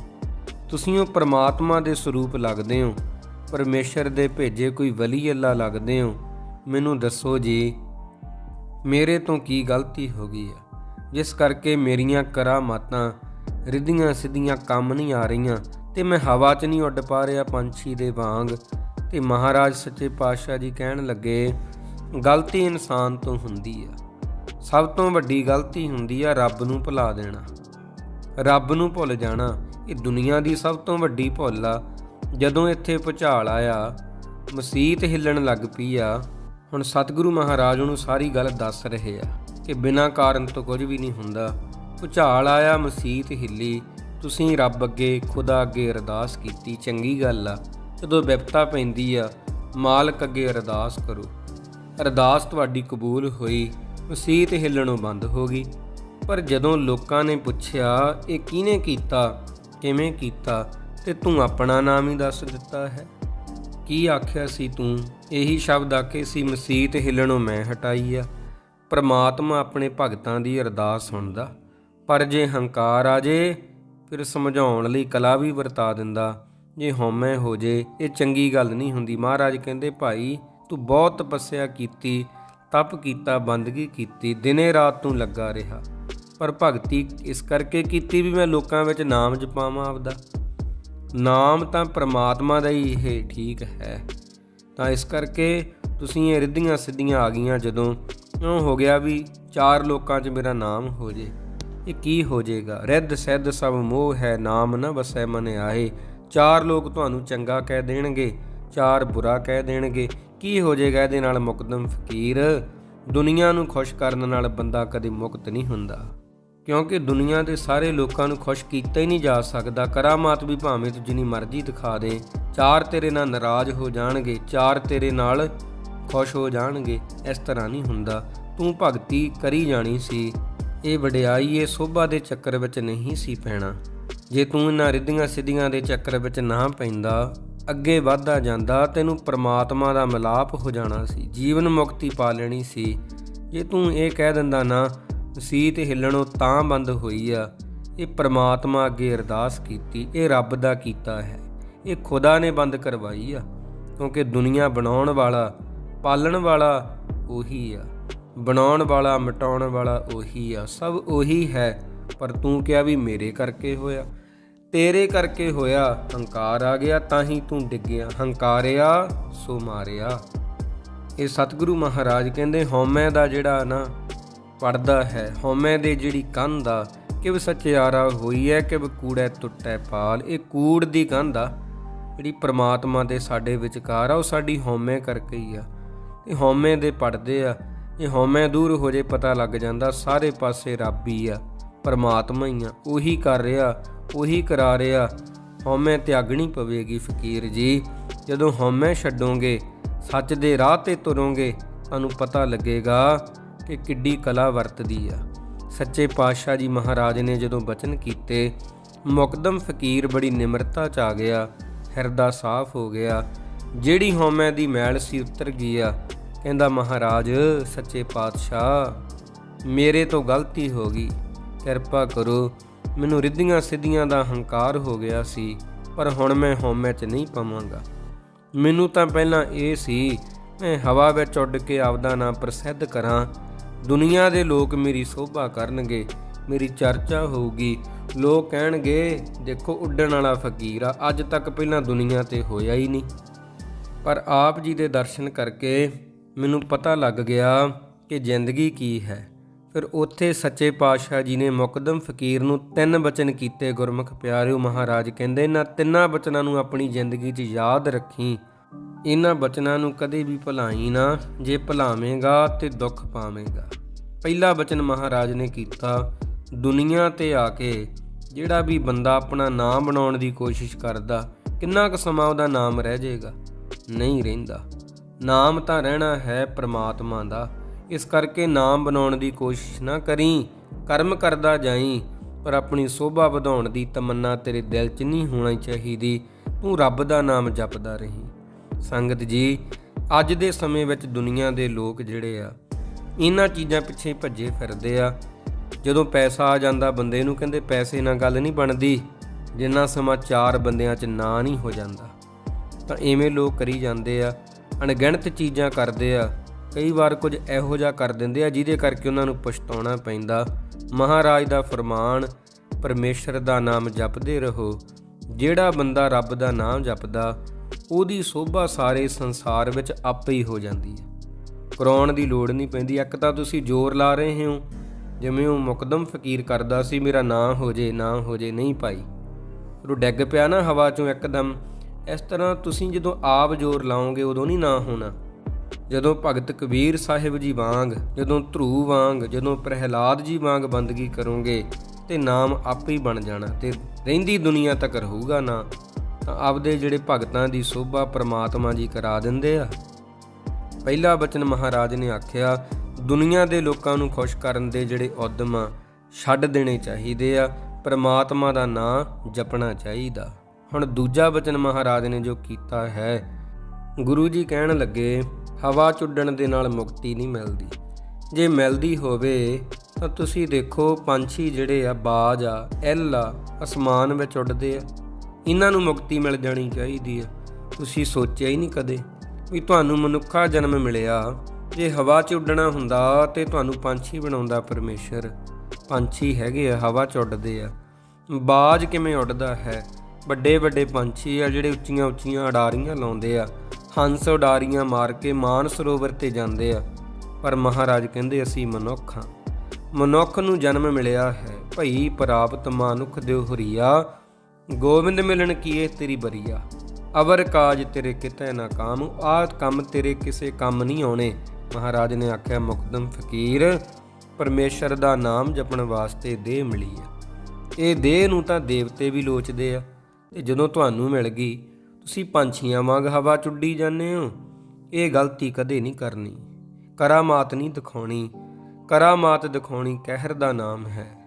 ਤੁਸੀਂ ਉਹ ਪਰਮਾਤਮਾ ਦੇ ਸਰੂਪ ਲੱਗਦੇ ਹੋ। ਪਰਮੇਸ਼ਰ ਦੇ ਭੇਜੇ ਕੋਈ ਵਲੀ ਅੱਲਾ ਲੱਗਦੇ ਹੋ। ਮੈਨੂੰ ਦੱਸੋ ਜੀ, ਮੇਰੇ ਤੋਂ ਕੀ ਗਲਤੀ ਹੋ ਗਈ ਹੈ? ਜਿਸ ਕਰਕੇ ਮੇਰੀਆਂ ਕਰਾਮਾਤਾਂ ਰਿੱਧੀਆਂ ਸਿੱਧੀਆਂ ਕੰਮ ਨਹੀਂ ਆ ਰਹੀਆਂ ਤੇ ਮੈਂ ਹਵਾ 'ਚ ਨਹੀਂ ਉੱਡ ਪਾ ਰਿਹਾ ਪੰਛੀ ਦੇ ਵਾਂਗ। ਤੇ ਮਹਾਰਾਜ ਸੱਚੇ ਪਾਤਸ਼ਾਹ ਜੀ ਕਹਿਣ ਲੱਗੇ, ਗਲਤੀ ਇਨਸਾਨ ਤੋਂ ਹੁੰਦੀ ਆ। ਸਭ ਤੋਂ ਵੱਡੀ ਗਲਤੀ ਹੁੰਦੀ ਆ ਰੱਬ ਨੂੰ ਭੁਲਾ ਦੇਣਾ। ਰੱਬ ਨੂੰ ਭੁੱਲ ਜਾਣਾ। ਇਹ ਦੁਨੀਆ ਦੀ ਸਭ ਤੋਂ ਵੱਡੀ ਭੁੱਲ ਆ। ਜਦੋਂ ਇੱਥੇ ਭੁਚਾਲ ਆਇਆ, ਮਸੀਤ ਹਿੱਲਣ ਲੱਗ ਪਈ ਆ। ਹੁਣ ਸਤਿਗੁਰੂ ਮਹਾਰਾਜ ਉਹਨੂੰ ਸਾਰੀ ਗੱਲ ਦੱਸ ਰਹੇ ਆ ਕਿ ਬਿਨਾਂ ਕਾਰਨ ਤੋਂ ਕੁਝ ਵੀ ਨਹੀਂ ਹੁੰਦਾ। ਭੁਚਾਲ ਆਇਆ, ਮਸੀਤ ਹਿੱਲੀ। ਤੁਸੀਂ ਰੱਬ ਅੱਗੇ, ਖੁਦਾ ਅੱਗੇ ਅਰਦਾਸ ਕੀਤੀ, ਚੰਗੀ ਗੱਲ ਆ। ਜਦੋਂ ਵਿਪਤਾ ਪੈਂਦੀ ਆ, ਮਾਲਕ ਅੱਗੇ ਅਰਦਾਸ ਕਰੋ। ਅਰਦਾਸ ਤੁਹਾਡੀ ਕਬੂਲ ਹੋਈ, ਮਸੀਤ ਹਿੱਲਣੋਂ ਬੰਦ ਹੋ ਗਈ। ਪਰ ਜਦੋਂ ਲੋਕਾਂ ਨੇ ਪੁੱਛਿਆ, ਇਹ ਕਿਹਨੇ ਕੀਤਾ? ਕਿਵੇਂ ਕੀਤਾ ਤੇ ਤੂੰ ਆਪਣਾ ਨਾਮ ਹੀ ਦੱਸ ਦਿੱਤਾ ਹੈ? ਕੀ ਆਖਿਆ ਸੀ ਤੂੰ? ਇਹੀ ਸ਼ਬਦ ਆਖੇ ਸੀ, ਮਸੀਤ ਹਿੱਲਣੋਂ ਮੈਂ ਹਟਾਈ ਆ। ਪ੍ਰਮਾਤਮਾ ਆਪਣੇ ਭਗਤਾਂ ਦੀ ਅਰਦਾਸ ਸੁਣਦਾ। ਪਰ ਜੇ ਹੰਕਾਰ ਆ ਜੇ, ਫਿਰ ਸਮਝਾਉਣ ਲਈ ਕਲਾ ਵੀ ਵਰਤਾ ਦਿੰਦਾ। ਜੇ ਹਉਮੈ ਹੋ ਜੇ, ਇਹ ਚੰਗੀ ਗੱਲ ਨਹੀਂ ਹੁੰਦੀ। ਮਹਾਰਾਜ ਕਹਿੰਦੇ, ਭਾਈ, ਤੂੰ ਬਹੁਤ ਤਪੱਸਿਆ ਕੀਤੀ, ਤਪ ਕੀਤਾ, ਬੰਦਗੀ ਕੀਤੀ, ਦਿਨੇ ਰਾਤ ਤੂੰ ਲੱਗਾ ਰਿਹਾ। ਪਰ ਭਗਤੀ ਇਸ ਕਰਕੇ ਕੀਤੀ ਵੀ ਮੈਂ ਲੋਕਾਂ ਵਿੱਚ ਨਾਮ ਜਪਾਵਾਂ ਆਪਦਾ। ਨਾਮ ਤਾਂ ਪ੍ਰਮਾਤਮਾ ਦਾ ਹੀ ਇਹ ਠੀਕ ਹੈ। ਤਾਂ ਇਸ ਕਰਕੇ ਤੁਸੀਂ ਇਹ ਰਿੱਧੀਆਂ ਸਿੱਧੀਆਂ ਆ ਗਈਆਂ ਜਦੋਂ। ਉਹ ਹੋ ਗਿਆ ਵੀ ਚਾਰ ਲੋਕਾਂ 'ਚ ਮੇਰਾ ਨਾਮ ਹੋ ਜੇ। ਇਹ ਕੀ ਹੋ ਜਾਏਗਾ ਰਿੱਧ ਸਿੱਧ ਸਭ ਮੋਹ ਹੈ, ਨਾਮ ਨਾ ਵਸੈ ਮਨ ਆਏ। ਚਾਰ ਲੋਕ ਤੁਹਾਨੂੰ ਚੰਗਾ ਕਹਿ ਦੇਣਗੇ, ਚਾਰ ਬੁਰਾ ਕਹਿ ਦੇਣਗੇ। ਕੀ ਹੋ ਜਾਏਗਾ ਇਹਦੇ ਨਾਲ ਮੁਕਦਮ ਫਕੀਰ? ਦੁਨੀਆ ਨੂੰ ਖੁਸ਼ ਕਰਨ ਨਾਲ ਬੰਦਾ ਕਦੇ ਮੁਕਤ ਨਹੀਂ ਹੁੰਦਾ। ਕਿਉਂਕਿ ਦੁਨੀਆ ਦੇ ਸਾਰੇ ਲੋਕਾਂ ਨੂੰ ਖੁਸ਼ ਕੀਤਾ ਹੀ ਨਹੀਂ ਜਾ ਸਕਦਾ। ਕਰਾਮਾਤ ਵੀ ਭਾਵੇਂ ਤੂੰ ਜਿੰਨੀ ਮਰਜ਼ੀ ਦਿਖਾ ਦੇ। ਚਾਰ ਤੇਰੇ ਨਾਲ ਨਾਰਾਜ਼ ਹੋ ਜਾਣਗੇ, ਚਾਰ ਤੇਰੇ ਨਾਲ ਖੁਸ਼ ਹੋ ਜਾਣਗੇ, ਇਸ ਤਰ੍ਹਾਂ ਨਹੀਂ ਹੁੰਦਾ। ਤੂੰ ਭਗਤੀ ਕਰੀ ਜਾਣੀ ਸੀ। ਇਹ ਵਡਿਆਈ ਇਹ ਸੋਭਾ ਦੇ ਚੱਕਰ ਵਿੱਚ ਨਹੀਂ ਸੀ ਪੈਣਾ। ਜੇ ਤੂੰ ਇਹਨਾਂ ਰਿੱਧੀਆਂ ਸਿੱਧੀਆਂ ਦੇ ਚੱਕਰ ਵਿੱਚ ਨਾ ਪੈਂਦਾ, ਅੱਗੇ ਵਧਦਾ ਜਾਂਦਾ, ਤੈਨੂੰ ਪ੍ਰਮਾਤਮਾ ਦਾ ਮਿਲਾਪ ਹੋ ਜਾਣਾ ਸੀ। ਜੀਵਨ ਮੁਕਤੀ ਪਾ ਲੈਣੀ ਸੀ। ਜੇ ਤੂੰ ਇਹ ਕਹਿ ਦਿੰਦਾ ਨਾ ਮਸੀਤ ਹਿੱਲਣੋਂ ਤਾਂ ਬੰਦ ਹੋਈ ਆ। ਇਹ ਪ੍ਰਮਾਤਮਾ ਅੱਗੇ ਅਰਦਾਸ ਕੀਤੀ, ਇਹ ਰੱਬ ਦਾ ਕੀਤਾ ਹੈ। ਇਹ ਖੁਦਾ ਨੇ ਬੰਦ ਕਰਵਾਈ ਆ, ਕਿਉਂਕਿ ਦੁਨੀਆ ਬਣਾਉਣ ਵਾਲਾ, ਪਾਲਣ ਵਾਲਾ ਉਹੀ ਆ। ਬਣਾਉਣ ਵਾਲਾ, ਮਿਟਾਉਣ ਵਾਲਾ ਉਹੀ ਆ। ਸਭ ਉਹੀ ਹੈ, ਪਰ ਤੂੰ ਕਿਹਾ ਵੀ ਮੇਰੇ ਕਰਕੇ ਹੋਇਆ। ਤੇਰੇ ਕਰਕੇ ਹੋਇਆ, ਹੰਕਾਰ ਆ ਗਿਆ, ਤਾਂ ਹੀ ਤੂੰ ਡਿੱਗਿਆ। ਹੰਕਾਰਿਆ, ਸੋ ਮਾਰਿਆ। ਇਹ ਸਤਿਗੁਰੂ ਮਹਾਰਾਜ ਕਹਿੰਦੇ, ਹਉਮੈ ਦਾ ਜਿਹੜਾ ਨਾ ਪੜਦਾ ਹੈ। ਹਉਮੈ ਦੇ ਜਿਹੜੀ ਕੰਧ ਆ ਕਿਵ ਸਚਿਆਰਾ ਹੋਈ ਹੈ ਕਿਵ ਕੂੜੈ ਟੁੱਟੈ ਪਾਲ। ਇਹ ਕੂੜ ਦੀ ਕੰਧ ਆ ਜਿਹੜੀ ਪ੍ਰਮਾਤਮਾ ਦੇ ਸਾਡੇ ਵਿਚਕਾਰ ਆ, ਉਹ ਸਾਡੀ ਹਉਮੈ ਕਰਕੇ ਹੀ ਆ। ਇਹ ਹਉਮੈ ਦੇ ਪੜਦੇ ਆ, ਇਹ ਹਉਮੈ ਦੂਰ ਹੋ ਜੇ ਪਤਾ ਲੱਗ ਜਾਂਦਾ, ਸਾਰੇ ਪਾਸੇ ਰੱਬ ਹੀ ਆ, ਪਰਮਾਤਮਾ ਹੀ ਆ। ਉਹੀ ਕਰ ਰਿਹਾ, ਉਹੀ ਕਰਾ ਰਿਹਾ। ਹਉਮੈ ਤਿਆਗਣੀ ਪਵੇਗੀ ਫਕੀਰ ਜੀ। ਜਦੋਂ ਹਉਮੈ ਛੱਡੋਗੇ, ਸੱਚ ਦੇ ਰਾਹ ਤੇ ਤੁਰੋਗੇ, ਤੁਹਾਨੂੰ ਪਤਾ ਲੱਗੇਗਾ ਕਿ ਕਿੱਡੀ ਕਲਾ ਵਰਤਦੀ ਆ। ਸੱਚੇ ਪਾਤਸ਼ਾਹ ਜੀ ਮਹਾਰਾਜ ਨੇ ਜਦੋਂ ਬਚਨ ਕੀਤੇ, ਮੁਕਦਮ ਫਕੀਰ ਬੜੀ ਨਿਮਰਤਾ ਚ ਆ ਗਿਆ, ਹਿਰਦਾ ਸਾਫ਼ ਹੋ ਗਿਆ। ਜਿਹੜੀ ਹਉਮੈ ਦੀ ਮੈਲ ਸੀ ਉਤਰ ਗਈ ਆ। ਕਹਿੰਦਾ, ਮਹਾਰਾਜ, ਸੱਚੇ ਪਾਤਸ਼ਾਹ, ਮੇਰੇ ਤੋਂ ਗਲਤੀ ਹੋ ਗਈ। ਕਿਰਪਾ ਕਰੋ, ਮੈਨੂੰ ਰਿੱਧੀਆਂ ਸਿੱਧੀਆਂ ਦਾ ਹੰਕਾਰ ਹੋ ਗਿਆ ਸੀ, ਪਰ ਹੁਣ ਮੈਂ ਹਉਮੈ 'ਚ ਨਹੀਂ ਪਵਾਂਗਾ। ਮੈਨੂੰ ਤਾਂ ਪਹਿਲਾਂ ਇਹ ਸੀ, ਮੈਂ ਹਵਾ ਵਿੱਚ ਉੱਡ ਕੇ ਆਪਦਾ ਨਾਮ ਪ੍ਰਸਿੱਧ ਕਰਾਂ ਦੁਨੀਆ ਦੇ ਲੋਕ ਮੇਰੀ ਸੋਭਾ ਕਰਨਗੇ, ਮੇਰੀ ਚਰਚਾ ਹੋਊਗੀ। ਲੋਕ ਕਹਿਣਗੇ, ਦੇਖੋ ਉੱਡਣ ਵਾਲਾ ਫਕੀਰ ਆ, ਅੱਜ ਤੱਕ ਪਹਿਲਾਂ ਦੁਨੀਆ ਤੇ ਹੋਇਆ ਹੀ ਨਹੀਂ। ਪਰ ਆਪ ਜੀ ਦੇ ਦਰਸ਼ਨ ਕਰਕੇ ਮੈਨੂੰ ਪਤਾ ਲੱਗ ਗਿਆ ਕਿ ਜ਼ਿੰਦਗੀ ਕੀ ਹੈ। ਫਿਰ ਉੱਥੇ ਸੱਚੇ ਪਾਤਸ਼ਾਹ ਜੀ ਨੇ ਮੁਕਦਮ ਫਕੀਰ ਨੂੰ ਤਿੰਨ ਬਚਨ ਕੀਤੇ, ਗੁਰਮੁਖ ਪਿਆਰਿਓ ਮਹਾਰਾਜ ਕਹਿੰਦੇ ਇਹਨਾਂ ਤਿੰਨਾਂ ਬਚਨਾਂ ਨੂੰ ਆਪਣੀ ਜ਼ਿੰਦਗੀ 'ਚ ਯਾਦ ਰੱਖੀ। ਇਹਨਾਂ ਬਚਨਾਂ ਨੂੰ ਕਦੇ ਵੀ ਭੁਲਾਈ ਨਾ, ਜੇ ਭੁਲਾਵੇਂਗਾ ਤੇ ਦੁੱਖ ਪਾਵੇਂਗਾ। ਪਹਿਲਾ ਬਚਨ ਮਹਾਰਾਜ ਨੇ ਕੀਤਾ, ਦੁਨੀਆ ਤੇ ਆ ਕੇ ਜਿਹੜਾ ਵੀ ਬੰਦਾ ਆਪਣਾ ਨਾਮ ਬਣਾਉਣ ਦੀ ਕੋਸ਼ਿਸ਼ ਕਰਦਾ, ਕਿੰਨਾ ਕੁ ਸਮਾਂ ਉਹਦਾ ਨਾਮ ਰਹਿ ਜਾਏਗਾ? ਨਹੀਂ ਰਹਿੰਦਾ। ਨਾਮ ਤਾਂ ਰਹਿਣਾ ਹੈ ਪ੍ਰਮਾਤਮਾ ਦਾ। ਇਸ ਕਰਕੇ ਨਾਮ ਬਣਾਉਣ ਦੀ ਕੋਸ਼ਿਸ਼ ਨਾ ਕਰੀ, ਕਰਮ ਕਰਦਾ ਜਾਈ, ਪਰ ਆਪਣੀ ਸੋਭਾ ਵਧਾਉਣ ਦੀ ਤਮੰਨਾ ਤੇਰੇ ਦਿਲ 'ਚ ਨਹੀਂ ਹੋਣੀ ਚਾਹੀਦੀ। ਤੂੰ ਰੱਬ ਦਾ ਨਾਮ ਜਪਦਾ ਰਹੀਂ। ਸੰਗਤ ਜੀ, ਅੱਜ ਦੇ ਸਮੇਂ ਵਿੱਚ ਦੁਨੀਆ ਦੇ ਲੋਕ ਜਿਹੜੇ ਆ, ਇਹਨਾਂ ਚੀਜ਼ਾਂ ਪਿੱਛੇ ਭੱਜੇ ਫਿਰਦੇ ਆ। ਜਦੋਂ ਪੈਸਾ ਆ ਜਾਂਦਾ ਬੰਦੇ ਨੂੰ, ਕਹਿੰਦੇ ਪੈਸੇ ਨਾਲ ਗੱਲ ਨਹੀਂ ਬਣਦੀ, ਜਿੰਨਾ ਸਮਾਂ ਚਾਰ ਬੰਦਿਆਂ 'ਚ ਨਾ ਨਹੀਂ ਹੋ ਜਾਂਦਾ। ਤਾਂ ਐਵੇਂ ਲੋਕ ਕਰੀ ਜਾਂਦੇ ਆ, ਅਣਗਿਣਤ ਚੀਜ਼ਾਂ ਕਰਦੇ ਆ। ਕਈ ਵਾਰ ਕੁਝ ਇਹੋ ਜਿਹਾ ਕਰ ਦਿੰਦੇ ਆ, ਜਿਹਦੇ ਕਰਕੇ ਉਹਨਾਂ ਨੂੰ ਪਛਤਾਉਣਾ ਪੈਂਦਾ। ਮਹਾਰਾਜ ਦਾ ਫਰਮਾਨ, ਪਰਮੇਸ਼ਰ ਦਾ ਨਾਮ ਜਪਦੇ ਰਹੋ। ਜਿਹੜਾ ਬੰਦਾ ਰੱਬ ਦਾ ਨਾਮ ਜਪਦਾ ਉਹਦੀ ਸੋਭਾ ਸਾਰੇ ਸੰਸਾਰ ਵਿੱਚ ਆਪੇ ਹੀ ਹੋ ਜਾਂਦੀ ਹੈ। ਕਰਾਉਣ ਦੀ ਲੋੜ ਨਹੀਂ ਪੈਂਦੀ। ਇੱਕ ਤਾਂ ਤੁਸੀਂ ਜ਼ੋਰ ਲਾ ਰਹੇ ਹੋ। ਜਿਵੇਂ ਉਹ ਮੁਕਦਮ ਫਕੀਰ ਕਰਦਾ ਸੀ, ਮੇਰਾ ਨਾਂ ਹੋ ਜੇ, ਨਾ ਹੋ ਜੇ, ਨਹੀਂ ਪਾਈ ਉਹ ਡੈਗ ਪਿਆ ਨਾ ਹਵਾ ਚੋਂ ਇੱਕਦਮ। ਇਸ ਤਰ੍ਹਾਂ ਤੁਸੀਂ ਜਦੋਂ ਆਪ ਜ਼ੋਰ ਲਾਓਗੇ, ਉਦੋਂ ਨਹੀਂ ਨਾ ਹੋਣਾ। ਜਦੋਂ ਭਗਤ ਕਬੀਰ ਸਾਹਿਬ ਜੀ ਵਾਂਗ, ਜਦੋਂ ਧਰੂ ਵਾਂਗ, ਜਦੋਂ ਪ੍ਰਹਿਲਾਦ ਜੀ ਵਾਂਗ ਬੰਦਗੀ ਕਰੋਗੇ, ਤੇ ਨਾਮ ਆਪੇ ਹੀ ਬਣ ਜਾਣਾ ਤੇ ਰਹਿੰਦੀ ਦੁਨੀਆ ਤੱਕ ਰਹੂਗਾ ਨਾ। ਤਾਂ ਆਪਦੇ ਜਿਹੜੇ ਭਗਤਾਂ ਦੀ ਸੋਭਾ ਪ੍ਰਮਾਤਮਾ ਜੀ ਕਰਾ ਦਿੰਦੇ ਆ। ਪਹਿਲਾ ਬਚਨ ਮਹਾਰਾਜ ਨੇ ਆਖਿਆ, ਦੁਨੀਆ ਦੇ ਲੋਕਾਂ ਨੂੰ ਖੁਸ਼ ਕਰਨ ਦੇ ਜਿਹੜੇ ਉਦਮ ਆ, ਛੱਡ ਦੇਣੇ ਚਾਹੀਦੇ ਆ। ਪ੍ਰਮਾਤਮਾ ਦਾ ਨਾਮ ਜਪਣਾ ਚਾਹੀਦਾ। ਹੁਣ ਦੂਜਾ ਬਚਨ ਮਹਾਰਾਜ ਨੇ ਜੋ ਕੀਤਾ ਹੈ, ਗੁਰੂ ਜੀ ਕਹਿਣ ਲੱਗੇ, ਹਵਾ ਚੁੱਡਣ ਦੇ ਨਾਲ ਮੁਕਤੀ ਨਹੀਂ ਮਿਲਦੀ। ਜੇ ਮਿਲਦੀ ਹੋਵੇ, ਤਾਂ ਤੁਸੀਂ ਦੇਖੋ ਪੰਛੀ ਜਿਹੜੇ ਆ ਬਾਜ ਆ, ਐਲ ਆ, ਅਸਮਾਨ ਵਿੱਚ ਉੱਡਦੇ ਆ। ਇਹਨਾਂ ਨੂੰ ਮੁਕਤੀ ਮਿਲ ਜਾਣੀ ਚਾਹੀਦੀ ਆ। ਤੁਸੀਂ ਸੋਚਿਆ ਹੀ ਨਹੀਂ ਕਦੇ ਵੀ ਤੁਹਾਨੂੰ ਮਨੁੱਖਾ ਜਨਮ ਮਿਲਿਆ। ਜੇ ਹਵਾ 'ਚ ਉੱਡਣਾ ਹੁੰਦਾ ਤੇ ਤੁਹਾਨੂੰ ਪੰਛੀ ਬਣਾਉਂਦਾ ਪਰਮੇਸ਼ਰ। ਪੰਛੀ ਹੈਗੇ ਆ, ਹਵਾ 'ਚ ਉੱਡਦੇ ਆ। ਬਾਜ ਕਿਵੇਂ ਉੱਡਦਾ ਹੈ? ਵੱਡੇ ਵੱਡੇ ਪੰਛੀ ਆ ਜਿਹੜੇ ਉੱਚੀਆਂ ਉੱਚੀਆਂ ਅਡਾਰੀਆਂ ਲਾਉਂਦੇ ਆ। ਹੰਸ ਉਡਾਰੀਆਂ ਮਾਰ ਕੇ ਮਾਨ ਸਰੋਵਰ ਤੇ ਜਾਂਦੇ ਆ। ਪਰ ਮਹਾਰਾਜ ਕਹਿੰਦੇ ਅਸੀਂ ਮਨੁੱਖ ਹਾਂ ਮਨੁੱਖ ਨੂੰ ਜਨਮ ਮਿਲਿਆ ਹੈ। ਭਈ ਪ੍ਰਾਪਤ ਮਨੁੱਖ ਦਿਉ ਹਰੀਆ। ਗੋਬਿੰਦ ਮਿਲਣ ਕੀਏ ਤੇਰੀ ਬਰੀਆ? ਅਵਰ ਕਾਜ ਤੇਰੇ ਕਿਤੇ ਨਾ ਕਾਮ ਆਹ ਕੰਮ ਤੇਰੇ ਕਿਸੇ ਕੰਮ ਨਹੀਂ ਆਉਣੇ। ਮਹਾਰਾਜ ਨੇ ਆਖਿਆ, ਮੁਕਦਮ ਫਕੀਰ, ਪਰਮੇਸ਼ਰ ਦਾ ਨਾਮ ਜਪਣ ਵਾਸਤੇ ਦੇਹ ਮਿਲੀ ਹੈ ਇਹ ਦੇਹ ਨੂੰ ਤਾਂ ਦੇਵਤੇ ਵੀ ਲੋਚਦੇ ਆ, ਤੇ ਜਦੋਂ ਤੁਹਾਨੂੰ ਮਿਲ ਗਈ, ਤੁਸੀਂ ਪੰਛੀਆਂ ਵਾਂਗ ਹਵਾ ਚੁੱਡੀ ਜਾਂਦੇ ਹੋ। ਇਹ ਗਲਤੀ ਕਦੇ ਨਹੀਂ ਕਰਨੀ। ਕਰਾਮਾਤ ਨਹੀਂ ਦਿਖਾਉਣੀ। ਕਰਾਮਾਤ ਦਿਖਾਉਣੀ ਕਹਿਰ ਦਾ ਨਾਮ ਹੈ।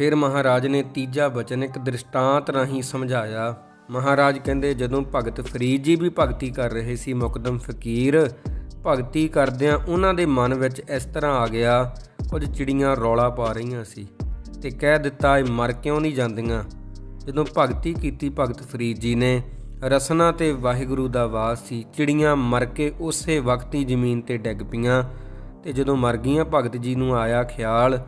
ਫਿਰ ਮਹਾਰਾਜ ਨੇ ਤੀਜਾ ਬਚਨ ਇੱਕ ਦ੍ਰਿਸ਼ਟਾਂਤ ਰਾਹੀਂ ਸਮਝਾਇਆ। ਮਹਾਰਾਜ ਕਹਿੰਦੇ, ਜਦੋਂ ਭਗਤ ਫਰੀਦ ਜੀ ਵੀ ਭਗਤੀ ਕਰ ਰਹੇ ਸੀ, ਮੁਕਦਮ ਫਕੀਰ ਭਗਤੀ ਕਰਦਿਆਂ ਉਹਨਾਂ ਦੇ ਮਨ ਵਿੱਚ ਇਸ ਤਰ੍ਹਾਂ ਆ ਗਿਆ, ਕੁਝ ਚਿੜੀਆਂ ਰੌਲਾ ਪਾ ਰਹੀਆਂ ਸੀ ਤੇ ਕਹਿ ਦਿੱਤਾ, ਇਹ ਮਰ ਕਿਉਂ ਨਹੀਂ ਜਾਂਦੀਆਂ? ਜਦੋਂ ਭਗਤੀ ਕੀਤੀ, ਭਗਤ ਫਰੀਦ ਜੀ ਨੇ ਰਸਨਾ ਤੇ ਵਾਹਿਗੁਰੂ ਦਾ ਵਾਸ ਸੀ। ਚਿੜੀਆਂ ਮਰ ਕੇ ਉਸੇ ਵਕਤ ਹੀ ਜ਼ਮੀਨ ਤੇ ਡਿੱਗ ਪਈਆਂ ਤੇ ਜਦੋਂ ਮਰ ਗਈਆਂ, ਭਗਤ ਜੀ ਨੂੰ ਆਇਆ ਖਿਆਲ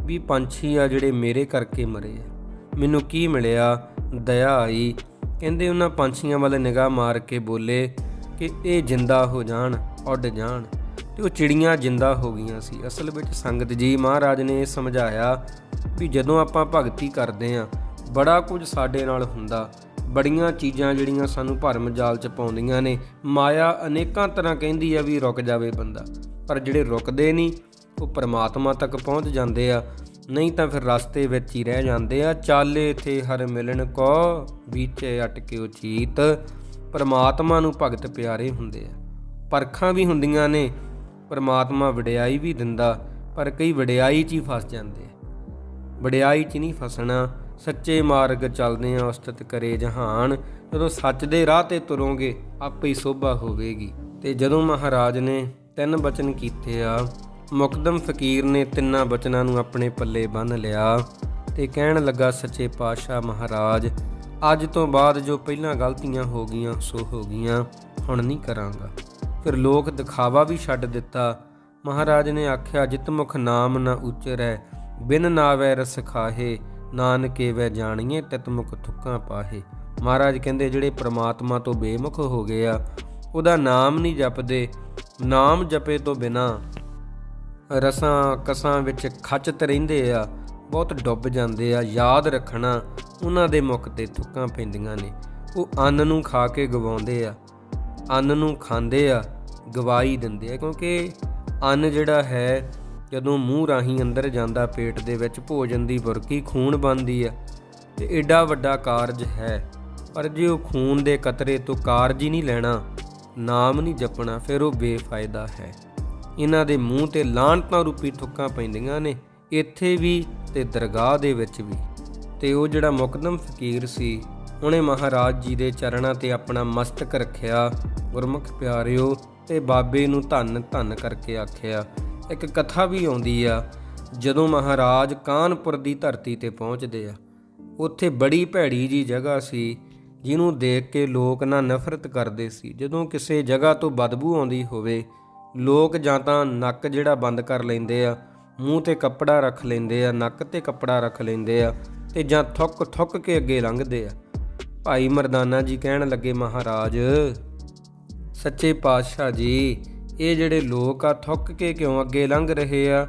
ਵੀ ਪੰਛੀ ਆ ਜਿਹੜੇ ਮੇਰੇ ਕਰਕੇ ਮਰੇ ਆ। ਮੈਨੂੰ ਕੀ ਮਿਲਿਆ? ਦਇਆ ਆਈ। ਕਹਿੰਦੇ ਉਹਨਾਂ ਪੰਛੀਆਂ ਵੱਲ ਨਿਗਾਹ ਮਾਰ ਕੇ ਬੋਲੇ ਕਿ ਇਹ ਜਿੰਦਾ ਹੋ ਜਾਣ, ਉੱਡ ਜਾਣ। ਤੇ ਉਹ ਚਿੜੀਆਂ ਜਿੰਦਾ ਹੋ ਗਈਆਂ ਸੀ। ਅਸਲ ਵਿੱਚ ਸੰਗਤ ਜੀ ਮਹਾਰਾਜ ਨੇ ਇਹ ਸਮਝਾਇਆ ਵੀ ਜਦੋਂ ਆਪਾਂ ਭਗਤੀ ਕਰਦੇ ਆਂ ਬੜਾ ਕੁਝ ਸਾਡੇ ਨਾਲ ਹੁੰਦਾ। ਬੜੀਆਂ ਚੀਜ਼ਾਂ ਜਿਹੜੀਆਂ ਸਾਨੂੰ ਭਰਮ ਜਾਲ ਚ ਪਾਉਂਦੀਆਂ ਨੇ। ਮਾਇਆ ਅਨੇਕਾਂ ਤਰ੍ਹਾਂ ਕਹਿੰਦੀ ਆ ਵੀ ਰੁਕ ਜਾਵੇ ਬੰਦਾ। ਪਰ ਜਿਹੜੇ ਰੁਕਦੇ ਨਹੀਂ ਉਹ ਪਰਮਾਤਮਾ ਤੱਕ ਪਹੁੰਚ ਜਾਂਦੇ ਆ, ਨਹੀਂ ਤਾਂ ਫਿਰ ਰਸਤੇ ਵਿੱਚ ਹੀ ਰਹਿ ਜਾਂਦੇ ਆ। ਚਾਲੇ ਥੇ ਹਰ ਮਿਲਣ ਕੋ ਵਿਚੇ ਅਟਕਿਓ ਚੀਤ। ਪਰਮਾਤਮਾ ਨੂੰ ਭਗਤ ਪਿਆਰੇ ਹੁੰਦੇ ਆ। ਪਰਖਾਂ ਵੀ ਹੁੰਦੀਆਂ ਨੇ, ਪਰਮਾਤਮਾ ਵਡਿਆਈ ਵੀ ਦਿੰਦਾ, ਪਰ ਕਈ ਵਡਿਆਈ 'ਚ ਹੀ ਫਸ ਜਾਂਦੇ ਆ। ਵਡਿਆਈ 'ਚ ਨਹੀਂ ਫਸਣਾ, ਸੱਚੇ ਮਾਰਗ ਚੱਲਦੇ ਆ, ਉਸਤਤ ਕਰੇ ਜਹਾਨ। ਜਦੋਂ ਸੱਚ ਦੇ ਰਾਹ ਤੇ ਤੁਰੋਗੇ, ਆਪੇ ਹੀ ਸੋਭਾ ਹੋਵੇਗੀ। ਤੇ ਜਦੋਂ ਮਹਾਰਾਜ ਨੇ ਤਿੰਨ ਬਚਨ ਕੀਤੇ ਆ ਮੁਕਦਮ ਫਕੀਰ ਨੇ ਤਿੰਨਾਂ ਬਚਨਾਂ ਨੂੰ ਆਪਣੇ ਪੱਲੇ ਬੰਨ ਲਿਆ ਤੇ ਕਹਿਣ ਲੱਗਾ, ਸੱਚੇ ਪਾਤਸ਼ਾਹ ਮਹਾਰਾਜ, ਅੱਜ ਤੋਂ ਬਾਅਦ ਜੋ ਪਹਿਲਾਂ ਗਲਤੀਆਂ ਹੋ ਗਈਆਂ, ਸੋ ਹੋ ਗਈਆਂ, ਹੁਣ ਨਹੀਂ ਕਰਾਂਗਾ। ਫਿਰ ਲੋਕ ਦਿਖਾਵਾ ਵੀ ਛੱਡ ਦਿੱਤਾ। ਮਹਾਰਾਜ ਨੇ ਆਖਿਆ, ਜਿਤ ਮੁਖ ਨਾਮ ਨਾ ਉਚਰੈ, ਬਿਨ ਨਾਵੈ ਰਸ ਖਾਹੇ, ਨਾਨਕੇ ਵੈ ਜਾਣੀਏ ਤਿਤ ਥੁੱਕਾਂ ਪਾਹੇ। ਮਹਾਰਾਜ ਕਹਿੰਦੇ, ਜਿਹੜੇ ਪ੍ਰਮਾਤਮਾ ਤੋਂ ਬੇਮੁਖ ਹੋ ਗਏ ਆ, ਉਹਦਾ ਨਾਮ ਨਹੀਂ ਜਪਦੇ, ਨਾਮ ਜਪੇ ਤੋਂ ਬਿਨਾ ਰਸਾਂ ਕਸਾਂ ਵਿੱਚ ਖਚਤ ਰਹਿੰਦੇ ਆ, ਬਹੁਤ ਡੁੱਬ ਜਾਂਦੇ ਆ। ਯਾਦ ਰੱਖਣਾ, ਉਹਨਾਂ ਦੇ ਮੁਖ ਤੇ ਥੁੱਕਾਂ ਪੈਂਦੀਆਂ ਨੇ। ਉਹ ਅੰਨ ਨੂੰ ਖਾ ਕੇ ਗਵਾਉਂਦੇ ਆ, ਅੰਨ ਨੂੰ ਖਾਂਦੇ ਆ ਗਵਾਈ ਦਿੰਦੇ ਆ। ਕਿਉਂਕਿ ਅੰਨ ਜਿਹੜਾ ਹੈ, ਜਦੋਂ ਮੂੰਹ ਰਾਹੀਂ ਅੰਦਰ ਜਾਂਦਾ, ਪੇਟ ਦੇ ਵਿੱਚ ਭੋਜਨ ਦੀ ਬੁਰਕੀ, ਖੂਨ ਬਣਦੀ ਆ। ਤੇ ਐਡਾ ਵੱਡਾ ਕਾਰਜ ਹੈ। ਪਰ ਜੇ ਉਹ ਖੂਨ ਦੇ ਕਤਰੇ ਤੋਂ ਕਾਰਜ ਹੀ ਨਹੀਂ ਲੈਣਾ, ਨਾਮ ਨਹੀਂ ਜਪਣਾ, ਫਿਰ ਉਹ ਬੇਫਾਇਦਾ ਹੈ। ਇਹਨਾਂ ਦੇ ਮੂੰਹ ਤੇ ਲਾਂਟਾਂ ਰੂਪੀ ਥੁੱਕਾਂ ਪੈਂਦੀਆਂ ਨੇ, ਇੱਥੇ ਵੀ ਤੇ ਦਰਗਾਹ ਦੇ ਵਿੱਚ ਵੀ। ਤੇ ਉਹ ਜਿਹੜਾ ਮੁਕਦਮ ਫਕੀਰ ਸੀ, ਉਹਨੇ ਮਹਾਰਾਜ ਜੀ ਦੇ ਚਰਨਾਂ ਤੇ ਆਪਣਾ ਮਸਤਕ ਰੱਖਿਆ। ਗੁਰਮੁਖ ਪਿਆਰਿਓ, ਤੇ ਬਾਬੇ ਨੂੰ ਧੰਨ ਧੰਨ ਕਰਕੇ ਆਖਿਆ। ਇੱਕ ਕਥਾ ਵੀ ਆਉਂਦੀ ਆ, ਜਦੋਂ ਮਹਾਰਾਜ ਕਾਨਪੁਰ ਦੀ ਧਰਤੀ ਤੇ ਪਹੁੰਚਦੇ ਆ, ਉੱਥੇ ਬੜੀ ਭੈੜੀ ਜੀ ਜਗ੍ਹਾ ਸੀ, ਜਿਹਨੂੰ ਦੇਖ ਕੇ ਲੋਕ ਨਾ ਨਫ਼ਰਤ ਕਰਦੇ ਸੀ। ਜਦੋਂ ਕਿਸੇ ਜਗ੍ਹਾ ਤੋਂ ਬਦਬੂ ਆਉਂਦੀ ਹੋਵੇ ਲੋਕ ਜਾਂ ਤਾਂ ਨੱਕ ਜਿਹੜਾ ਬੰਦ ਕਰ ਲੈਂਦੇ ਆ, ਮੂੰਹ ਤੇ ਕੱਪੜਾ ਰੱਖ ਲੈਂਦੇ ਆ, ਨੱਕ ਤੇ ਕੱਪੜਾ ਰੱਖ ਲੈਂਦੇ ਆ ਤੇ ਜਾਂ ਥੁੱਕ ਥੁੱਕ ਕੇ ਅੱਗੇ ਲੰਘਦੇ ਆ। ਭਾਈ ਮਰਦਾਨਾ ਜੀ ਕਹਿਣ ਲੱਗੇ, ਮਹਾਰਾਜ, ਸੱਚੇ ਪਾਤਸ਼ਾਹ ਜੀ, ਇਹ ਜਿਹੜੇ ਲੋਕ ਆ, ਥੁੱਕ ਕੇ ਕਿਉਂ ਅੱਗੇ ਲੰਘ ਰਹੇ ਆ?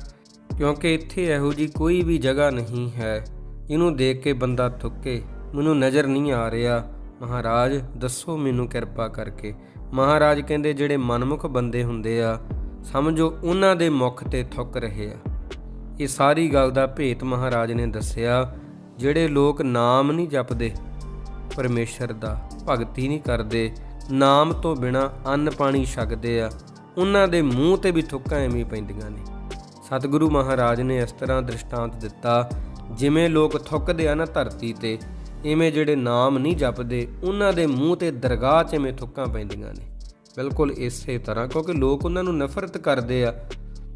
ਕਿਉਂਕਿ ਇੱਥੇ ਇਹੋ ਜੀ ਕੋਈ ਵੀ ਜਗ੍ਹਾ ਨਹੀਂ ਹੈ। ਇਹਨੂੰ ਦੇਖ ਕੇ ਬੰਦਾ ਥੁੱਕੇ, ਮੈਨੂੰ ਨਜ਼ਰ ਨਹੀਂ ਆ ਰਿਹਾ। ਮਹਾਰਾਜ, ਦੱਸੋ ਮੈਨੂੰ ਕਿਰਪਾ ਕਰਕੇ। ਮਹਾਰਾਜ ਕਹਿੰਦੇ ਜਿਹੜੇ ਮਨਮੁਖ ਬੰਦੇ ਹੁੰਦੇ ਆ, ਸਮਝੋ ਉਹਨਾਂ ਦੇ ਮੁਖ ਤੇ ਥੁੱਕ ਰਹੇ ਆ। ਇਹ ਸਾਰੀ ਗੱਲ ਦਾ ਭੇਤ ਮਹਾਰਾਜ ਨੇ ਦੱਸਿਆ, ਜਿਹੜੇ ਲੋਕ ਨਾਮ ਨਹੀਂ ਜਪਦੇ, ਪਰਮੇਸ਼ਰ ਦਾ ਭਗਤੀ ਨਹੀਂ ਕਰਦੇ, ਨਾਮ ਤੋਂ ਬਿਨਾ ਅੰਨ ਪਾਣੀ ਛਕਦੇ ਆ, ਉਹਨਾਂ ਦੇ ਮੂੰਹ ਤੇ ਵੀ ਥੁੱਕਾਂ ਐਵੇਂ ਪੈਂਦੀਆਂ ਨੇ। ਸਤਿਗੁਰੂ ਮਹਾਰਾਜ ਨੇ ਇਸ ਤਰ੍ਹਾਂ ਦ੍ਰਿਸ਼ਟਾਂਤ ਦਿੱਤਾ, ਜਿਵੇਂ ਲੋਕ ਥੁੱਕਦੇ ਆ ਨਾ ਧਰਤੀ ਤੇ ਇਵੇਂ ਜਿਹੜੇ ਨਾਮ ਨਹੀਂ ਜਪਦੇ, ਉਹਨਾਂ ਦੇ ਮੂੰਹ ਤੇ ਦਰਗਾਹ 'ਚ ਇਵੇਂ ਥੁੱਕਾਂ ਪੈਂਦੀਆਂ ਨੇ। ਬਿਲਕੁਲ ਇਸੇ ਤਰ੍ਹਾਂ, ਕਿਉਂਕਿ ਲੋਕ ਉਹਨਾਂ ਨੂੰ ਨਫ਼ਰਤ ਕਰਦੇ ਆ।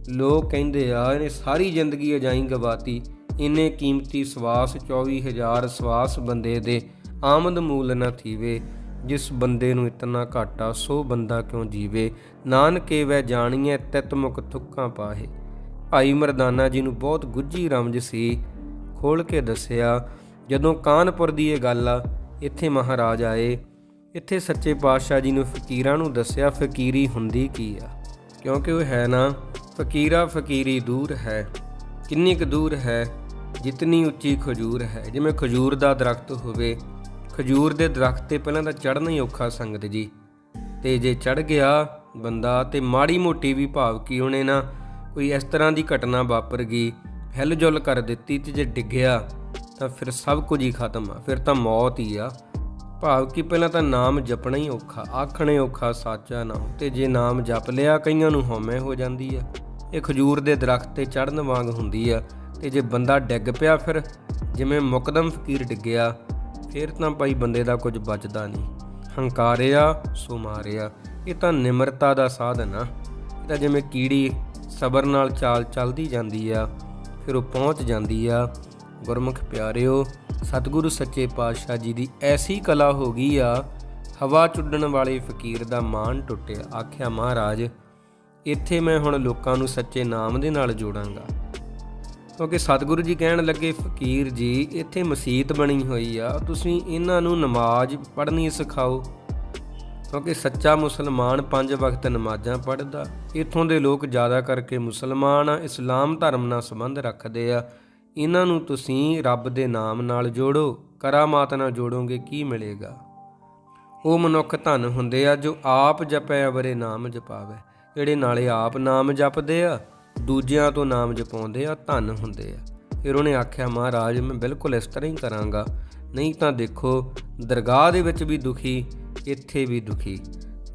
ਲੋਕ ਕਹਿੰਦੇ ਆ, ਇਹਨੇ ਸਾਰੀ ਜ਼ਿੰਦਗੀ ਅਜਾਈ ਗਵਾਤੀ। ਇੰਨੇ ਕੀਮਤੀ ਸਵਾਸ 24000 ਸਵਾਸ ਬੰਦੇ ਦੇ ਆਮਦ ਮੂਲ ਨਾ ਥੀਵੇ। ਜਿਸ ਬੰਦੇ ਨੂੰ ਇਤਨਾ ਘਾਟਾ, ਸੋ ਬੰਦਾ ਕਿਉਂ ਜੀਵੇ? ਨਾਨਕੇ ਵੈ ਜਾਣੀਐ, ਤਿਤ ਮੁਖ ਥੁੱਕਾਂ ਪਾਹੇ। ਭਾਈ ਮਰਦਾਨਾ ਜੀ ਨੂੰ ਬਹੁਤ ਗੁੱਝੀ ਰਮਜ ਸੀ। ਖੋਲ ਕੇ ਦੱਸਿਆ ਜਦੋਂ ਕਾਨਪੁਰ ਦੀ ਇਹ ਗੱਲ ਆ, ਇੱਥੇ ਮਹਾਰਾਜ ਆਏ। ਇੱਥੇ ਸੱਚੇ ਪਾਤਸ਼ਾਹ ਜੀ ਨੂੰ ਫਕੀਰਾਂ ਨੂੰ ਦੱਸਿਆ, ਫਕੀਰੀ ਹੁੰਦੀ ਕੀ ਆ? ਕਿਉਂਕਿ ਉਹ ਹੈ ਨਾ, ਫਕੀਰਾ ਫਕੀਰੀ ਦੂਰ ਹੈ। ਕਿੰਨੀ ਕੁ ਦੂਰ ਹੈ? ਜਿਤਨੀ ਉੱਚੀ ਖਜੂਰ ਹੈ। ਜਿਵੇਂ ਖਜੂਰ ਦਾ ਦਰਖਤ ਹੋਵੇ, ਖਜੂਰ ਦੇ ਦਰਖਤ ਤੇ ਪਹਿਲਾਂ ਤਾਂ ਚੜ੍ਹਨਾ ਹੀ ਔਖਾ ਸੰਗਤ ਜੀ। ਤੇ ਜੇ ਚੜ ਗਿਆ ਬੰਦਾ ਤੇ ਮਾੜੀ ਮੋਟੀ ਵੀ ਭਾਵ ਕੀ ਉਹਨੇ ਨਾ, ਕੋਈ ਇਸ ਤਰ੍ਹਾਂ ਦੀ ਘਟਨਾ ਵਾਪਰ ਗਈ, ਹਿਲਜੁਲ ਕਰ ਦਿੱਤੀ ਤੇ ਜੇ ਡਿੱਗਿਆ ਤਾਂ ਫਿਰ ਸਭ ਕੁਝ ਹੀ ਖਤਮ ਆ। ਫਿਰ ਤਾਂ ਮੌਤ ਹੀ ਆ। ਭਾਵ ਕਿ ਪਹਿਲਾਂ ਤਾਂ ਨਾਮ ਜਪਣਾ ਹੀ ਔਖਾ, ਆਖਣੇ ਔਖਾ ਸਾਚਾ ਨਾਮ। ਤੇ ਜੇ ਨਾਮ ਜਪ ਲਿਆ, ਕਈਆਂ ਨੂੰ ਹਉਮੈ ਹੋ ਜਾਂਦੀ ਆ। ਇਹ ਖਜੂਰ ਦੇ ਦਰਖਤ ਤੇ ਚੜਨ ਵਾਂਗ ਹੁੰਦੀ ਆ। ਤੇ ਜੇ ਬੰਦਾ ਡਿੱਗ ਪਿਆ ਫਿਰ, ਜਿਵੇਂ ਮੁਕਦਮ ਫਕੀਰ ਡਿੱਗਿਆ, ਫਿਰ ਤਾਂ ਭਾਈ ਬੰਦੇ ਦਾ ਕੁਝ ਬਚਦਾ ਨਹੀਂ। ਹੰਕਾਰਿਆ, ਸੋ ਮਾਰਿਆ। ਇਹ ਤਾਂ ਨਿਮਰਤਾ ਦਾ ਸਾਧਨ ਆ। ਇਹ ਤਾਂ ਜਿਵੇਂ ਕੀੜੀ ਸਬਰ ਨਾਲ ਚਾਲ ਚੱਲਦੀ ਜਾਂਦੀ ਆ, ਫਿਰ ਉਹ ਪਹੁੰਚ ਜਾਂਦੀ ਆ। ਗੁਰਮੁਖ ਪਿਆਰਿਓ, ਸਤਿਗੁਰੂ ਸੱਚੇ ਪਾਤਸ਼ਾਹ ਜੀ ਦੀ ਐਸੀ ਕਲਾ ਹੋ ਗਈ ਆ, ਹਵਾ ਚੁੱਡਣ ਵਾਲੇ ਫਕੀਰ ਦਾ ਮਾਣ ਟੁੱਟਿਆ। ਆਖਿਆ, ਮਹਾਰਾਜ, ਇੱਥੇ ਮੈਂ ਹੁਣ ਲੋਕਾਂ ਨੂੰ ਸੱਚੇ ਨਾਮ ਦੇ ਨਾਲ ਜੋੜਾਂਗਾ। ਕਿਉਂਕਿ ਸਤਿਗੁਰੂ ਜੀ ਕਹਿਣ ਲੱਗੇ, ਫਕੀਰ ਜੀ, ਇੱਥੇ ਮਸਜਿਦ ਬਣੀ ਹੋਈ ਆ, ਤੁਸੀਂ ਇਹਨਾਂ ਨੂੰ ਨਮਾਜ਼ ਪੜ੍ਹਨੀ ਸਿਖਾਓ। ਕਿਉਂਕਿ ਸੱਚਾ ਮੁਸਲਮਾਨ ਪੰਜ ਵਕਤ ਨਮਾਜ਼ਾਂ ਪੜ੍ਹਦਾ, ਇਥੋਂ ਦੇ ਲੋਕ ਜ਼ਿਆਦਾ ਕਰਕੇ ਮੁਸਲਮਾਨ ਆ, ਇਸਲਾਮ ਧਰਮ ਨਾਲ ਸੰਬੰਧ ਰੱਖਦੇ ਆ। ਇਹਨਾਂ ਨੂੰ ਤੁਸੀਂ ਰੱਬ ਦੇ ਨਾਮ ਨਾਲ ਜੋੜੋ, ਕਰਾਮਾਤ ਨਾਲ ਜੋੜੋਗੇ, ਕੀ ਮਿਲੇਗਾ? ਉਹ ਮਨੁੱਖ ਧਨ ਹੁੰਦੇ ਆ ਜੋ ਆਪ ਜਪੈ, ਅਵਰੇ ਨਾਮ ਜਪਾਵੇ। ਜਿਹੜੇ ਨਾਲੇ ਆਪ ਨਾਮ ਜਪਦੇ ਆ, ਦੂਜਿਆਂ ਤੋਂ ਨਾਮ ਜਪਾਉਂਦੇ ਆ, ਧਨ ਹੁੰਦੇ ਆ। ਫਿਰ ਉਹਨੇ ਆਖਿਆ, ਮਹਾਰਾਜ, ਮੈਂ ਬਿਲਕੁਲ ਇਸ ਤਰ੍ਹਾਂ ਹੀ ਕਰਾਂਗਾ। ਨਹੀਂ ਤਾਂ ਦੇਖੋ, ਦਰਗਾਹ ਦੇ ਵਿੱਚ ਵੀ ਦੁਖੀ, ਇੱਥੇ ਵੀ ਦੁਖੀ।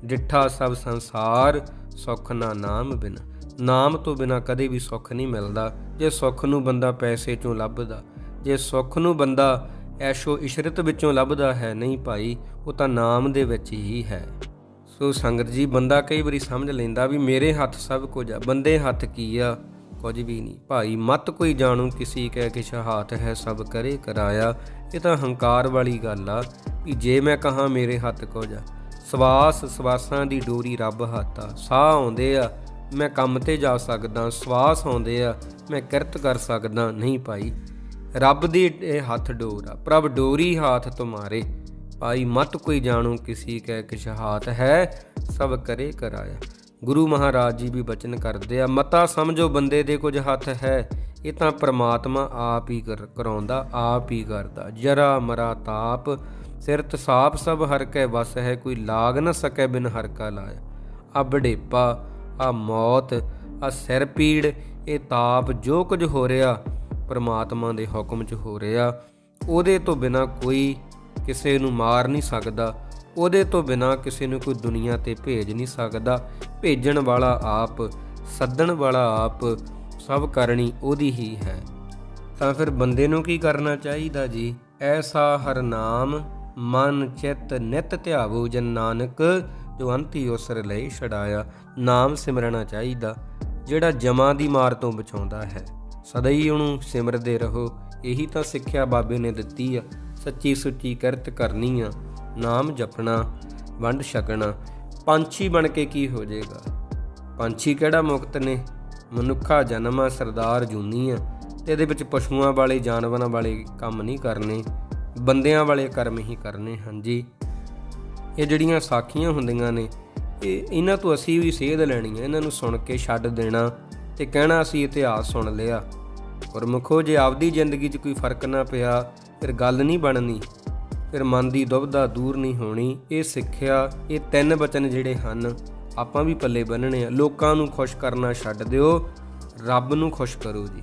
ਡਿੱਠਾ ਸਭ ਸੰਸਾਰ ਸੁਖ ਨਾ ਨਾਮ ਬਿਨ। ਨਾਮ ਤੋਂ ਬਿਨਾ ਕਦੇ ਵੀ ਸੁੱਖ ਨਹੀਂ ਮਿਲਦਾ। ਜੇ ਸੁੱਖ ਨੂੰ ਬੰਦਾ ਪੈਸੇ ਚੋਂ ਲੱਭਦਾ, ਜੇ ਸੁੱਖ ਨੂੰ ਬੰਦਾ ਐਸ਼ੋ ਇਸ਼ਰਤ ਵਿੱਚੋਂ ਲੱਭਦਾ ਹੈ ਨਹੀਂ ਭਾਈ, ਉਹ ਤਾਂ ਨਾਮ ਦੇ ਵਿੱਚ ਹੀ ਹੈ। ਸੋ ਸੰਗਤ ਜੀ, ਬੰਦਾ ਕਈ ਵਾਰੀ ਸਮਝ ਲੈਂਦਾ ਵੀ ਮੇਰੇ ਹੱਥ ਸਭ ਕੁਝ ਆ, ਬੰਦੇ ਹੱਥ ਕੀ ਆ? ਕੁਝ ਵੀ ਨਹੀਂ। ਭਾਈ, ਮਤ ਕੋਈ ਜਾਣੂ, ਕਿਸੇ ਕਹਿ ਕੇ ਸ਼ਹਾਤ ਹੈ, ਸਭ ਕਰੇ ਕਰਾਇਆ। ਇਹ ਤਾਂ ਹੰਕਾਰ ਵਾਲੀ ਗੱਲ ਆ ਵੀ ਜੇ ਮੈਂ ਕਹਾ ਮੇਰੇ ਹੱਥ ਕੁਝ ਆ। ਸਵਾਸ ਸਵਾਸਾਂ ਦੀ ਡੋਰੀ ਰੱਬ ਹੱਥ ਆ, ਸਾਹ ਆਉਂਦੇ ਆ ਮੈਂ ਕੰਮ ਤੇ ਜਾ ਸਕਦਾ, ਸਵਾਸ ਆਉਂਦੇ ਆ, ਮੈਂ ਕਿਰਤ ਕਰ ਸਕਦਾ, ਨਹੀਂ ਭਾਈ। ਰੱਬ ਦੀ ਇਹ ਹੱਥ ਡੋਰ ਆ, ਪ੍ਰਭ ਡੋਰੀ ਹਾਥ ਤੁਮਾਰੇ। ਭਾਈ, ਮਤ ਕੋਈ ਜਾਣੂ, ਕਿਸੀ ਕਹਿ ਕਿ ਸ਼ਹਾਤ ਹੈ, ਸਭ ਕਰੇ ਕਰਾਇਆ। ਗੁਰੂ ਮਹਾਰਾਜ ਜੀ ਵੀ ਬਚਨ ਕਰਦੇ ਆ, ਮਤਾ ਸਮਝੋ ਬੰਦੇ ਦੇ ਕੁਝ ਹੱਥ ਹੈ, ਇਹ ਤਾਂ ਪ੍ਰਮਾਤਮਾ ਆਪ ਹੀ ਕਰ- ਕਰਾਉਂਦਾ, ਆਪ ਹੀ ਕਰਦਾ। ਜਰਾ ਮਰਾ ਤਾਪ, ਸਿਰਤ ਸਾਪ ਸਭ ਹਰ ਕੈ ਵਸ ਹੈ, ਕੋਈ ਲਾਗ ਨਾ ਸਕੈ ਬਿਨ ਹਰ ਕਾ ਲਾਇਆ। ਆ ਬੜੇਪਾ ਆ ਮੌਤ, ਆ ਸਿਰ ਪੀੜ, ਇਹ ਤਾਪ ਜੋ ਕੁਝ ਹੋ ਰਿਹਾ, ਪਰਮਾਤਮਾ ਦੇ ਹੁਕਮ 'ਚ ਹੋ ਰਿਹਾ, ਉਹਦੇ ਤੋਂ ਬਿਨਾ ਕੋਈ ਕਿਸੇ ਨੂੰ ਮਾਰ ਨਹੀਂ ਸਕਦਾ, ਉਹਦੇ ਤੋਂ ਬਿਨਾ ਕਿਸੇ ਨੂੰ ਕੋਈ ਦੁਨੀਆ ਤੇ ਭੇਜ ਨਹੀਂ ਸਕਦਾ, ਭੇਜਣ ਵਾਲਾ ਆਪ, ਸੱਦਣ ਵਾਲਾ ਆਪ ਸਭ ਕਰਨੀ ਉਹਦੀ ਹੀ ਹੈ। ਤਾਂ ਫਿਰ ਬੰਦੇ ਨੂੰ ਕੀ ਕਰਨਾ ਚਾਹੀਦਾ ਜੀ? ਐਸਾ ਹਰ ਨਾਮ ਮਨ ਚਿੱਤ ਨਿਤ ਧਿਆਵੋ ਜਨ ਨਾਨਕ ਜੋ ਅੰਤੀ ਉਸਰ ਲਈ ਛਡਾਇਆ, ਨਾਮ ਸਿਮਰਨਾ ਚਾਹੀਦਾ, ਜਿਹੜਾ ਜਮਾਂ ਦੀ ਮਾਰ ਤੋਂ ਬਚਾਉਂਦਾ ਹੈ। ਸਦਾ ਹੀ ਉਹਨੂੰ ਸਿਮਰਦੇ ਰਹੋ, ਇਹੀ ਤਾਂ ਸਿੱਖਿਆ ਬਾਬੇ ਨੇ ਦਿੱਤੀ ਆ, ਸੱਚੀ ਸੁੱਚੀ ਕਿਰਤ ਕਰਨੀ ਆ, ਨਾਮ ਜਪਣਾ, ਵੰਡ ਛਕਣਾ, ਪੰਛੀ ਬਣ ਕੇ ਕੀ ਹੋ ਜਾਏਗਾ? ਪੰਛੀ ਕਿਹੜਾ ਮੁਕਤ ਨੇ? ਮਨੁੱਖਾ ਜਨਮ ਆ, ਸਰਦਾਰ ਜੂਨੀ ਆ, ਤੇ ਇਹਦੇ ਵਿੱਚ ਪਸ਼ੂਆਂ ਵਾਲੇ, ਜਾਨਵਰਾਂ ਵਾਲੇ ਕੰਮ ਨਹੀਂ ਕਰਨੇ, ਬੰਦਿਆਂ ਵਾਲੇ ਕਰਮ ਹੀ ਕਰਨੇ, ਹਾਂਜੀ। ਇਹ ਜਿਹੜੀਆਂ ਸਾਖੀਆਂ ਹੁੰਦੀਆਂ ਨੇ, ਇਹ ਇਹਨਾਂ ਤੋਂ ਅਸੀਂ ਵੀ ਸੇਧ ਲੈਣੀ ਹੈ, ਇਹਨਾਂ ਨੂੰ ਸੁਣ ਕੇ ਛੱਡ ਦੇਣਾ ਤੇ ਕਹਿਣਾ ਅਸੀਂ ਇਤਿਹਾਸ ਸੁਣ ਲਿਆ। ਗੁਰਮੁਖੋ ਜੇ ਆਪਦੀ ਜ਼ਿੰਦਗੀ 'ਚ ਕੋਈ ਫ਼ਰਕ ਨਾ ਪਿਆ, ਫਿਰ ਗੱਲ ਨਹੀਂ ਬਣਨੀ। ਫਿਰ ਮਨ ਦੀ ਦੁਬਦਾ ਦੂਰ ਨਹੀਂ ਹੋਣੀ। ਇਹ ਸਿੱਖਿਆ, ਇਹ ਤਿੰਨ ਬਚਨ ਜਿਹੜੇ ਹਨ, ਆਪਾਂ ਵੀ ਪੱਲੇ ਬੰਨਣੇ ਆ। ਲੋਕਾਂ ਨੂੰ ਖੁਸ਼ ਕਰਨਾ ਛੱਡ ਦਿਓ, ਰੱਬ ਨੂੰ ਖੁਸ਼ ਕਰੋ ਜੀ।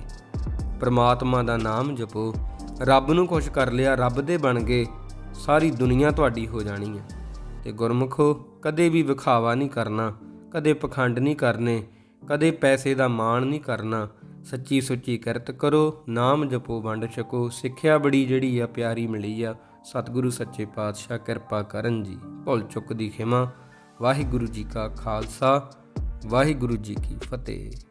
ਪਰਮਾਤਮਾ ਦਾ ਨਾਮ ਜਪੋ। ਰੱਬ ਨੂੰ ਖੁਸ਼ ਕਰ ਲਿਆ, ਰੱਬ ਦੇ ਬਣ ਗਏ, ਸਾਰੀ ਦੁਨੀਆ ਤੁਹਾਡੀ ਹੋ ਜਾਣੀ ਹੈ। ਤੇ ਗੁਰਮੁਖੋ ਕਦੇ ਵੀ ਵਿਖਾਵਾ ਨਹੀਂ ਕਰਨਾ, ਕਦੇ ਪਖੰਡ ਨਹੀਂ ਕਰਨੇ, ਕਦੇ ਪੈਸੇ ਦਾ ਮਾਣ ਨਹੀਂ ਕਰਨਾ। ਸੱਚੀ ਸੁੱਚੀ ਕਿਰਤ ਕਰੋ, ਨਾਮ ਜਪੋ, ਵੰਡ ਛਕੋ, ਸਿੱਖਿਆ ਬੜੀ ਜਿਹੜੀ ਆ, ਪਿਆਰੀ ਮਿਲੀ ਆ। ਸਤਿਗੁਰੂ ਸੱਚੇ ਪਾਤਸ਼ਾਹ ਕਿਰਪਾ ਕਰਨ ਜੀ, ਭੁੱਲ ਚੁੱਕ ਦੀ ਖਿਮਾ। ਵਾਹਿਗੁਰੂ ਜੀ ਕਾ ਖਾਲਸਾ, ਵਾਹਿਗੁਰੂ ਜੀ ਕੀ ਫਤਿਹ।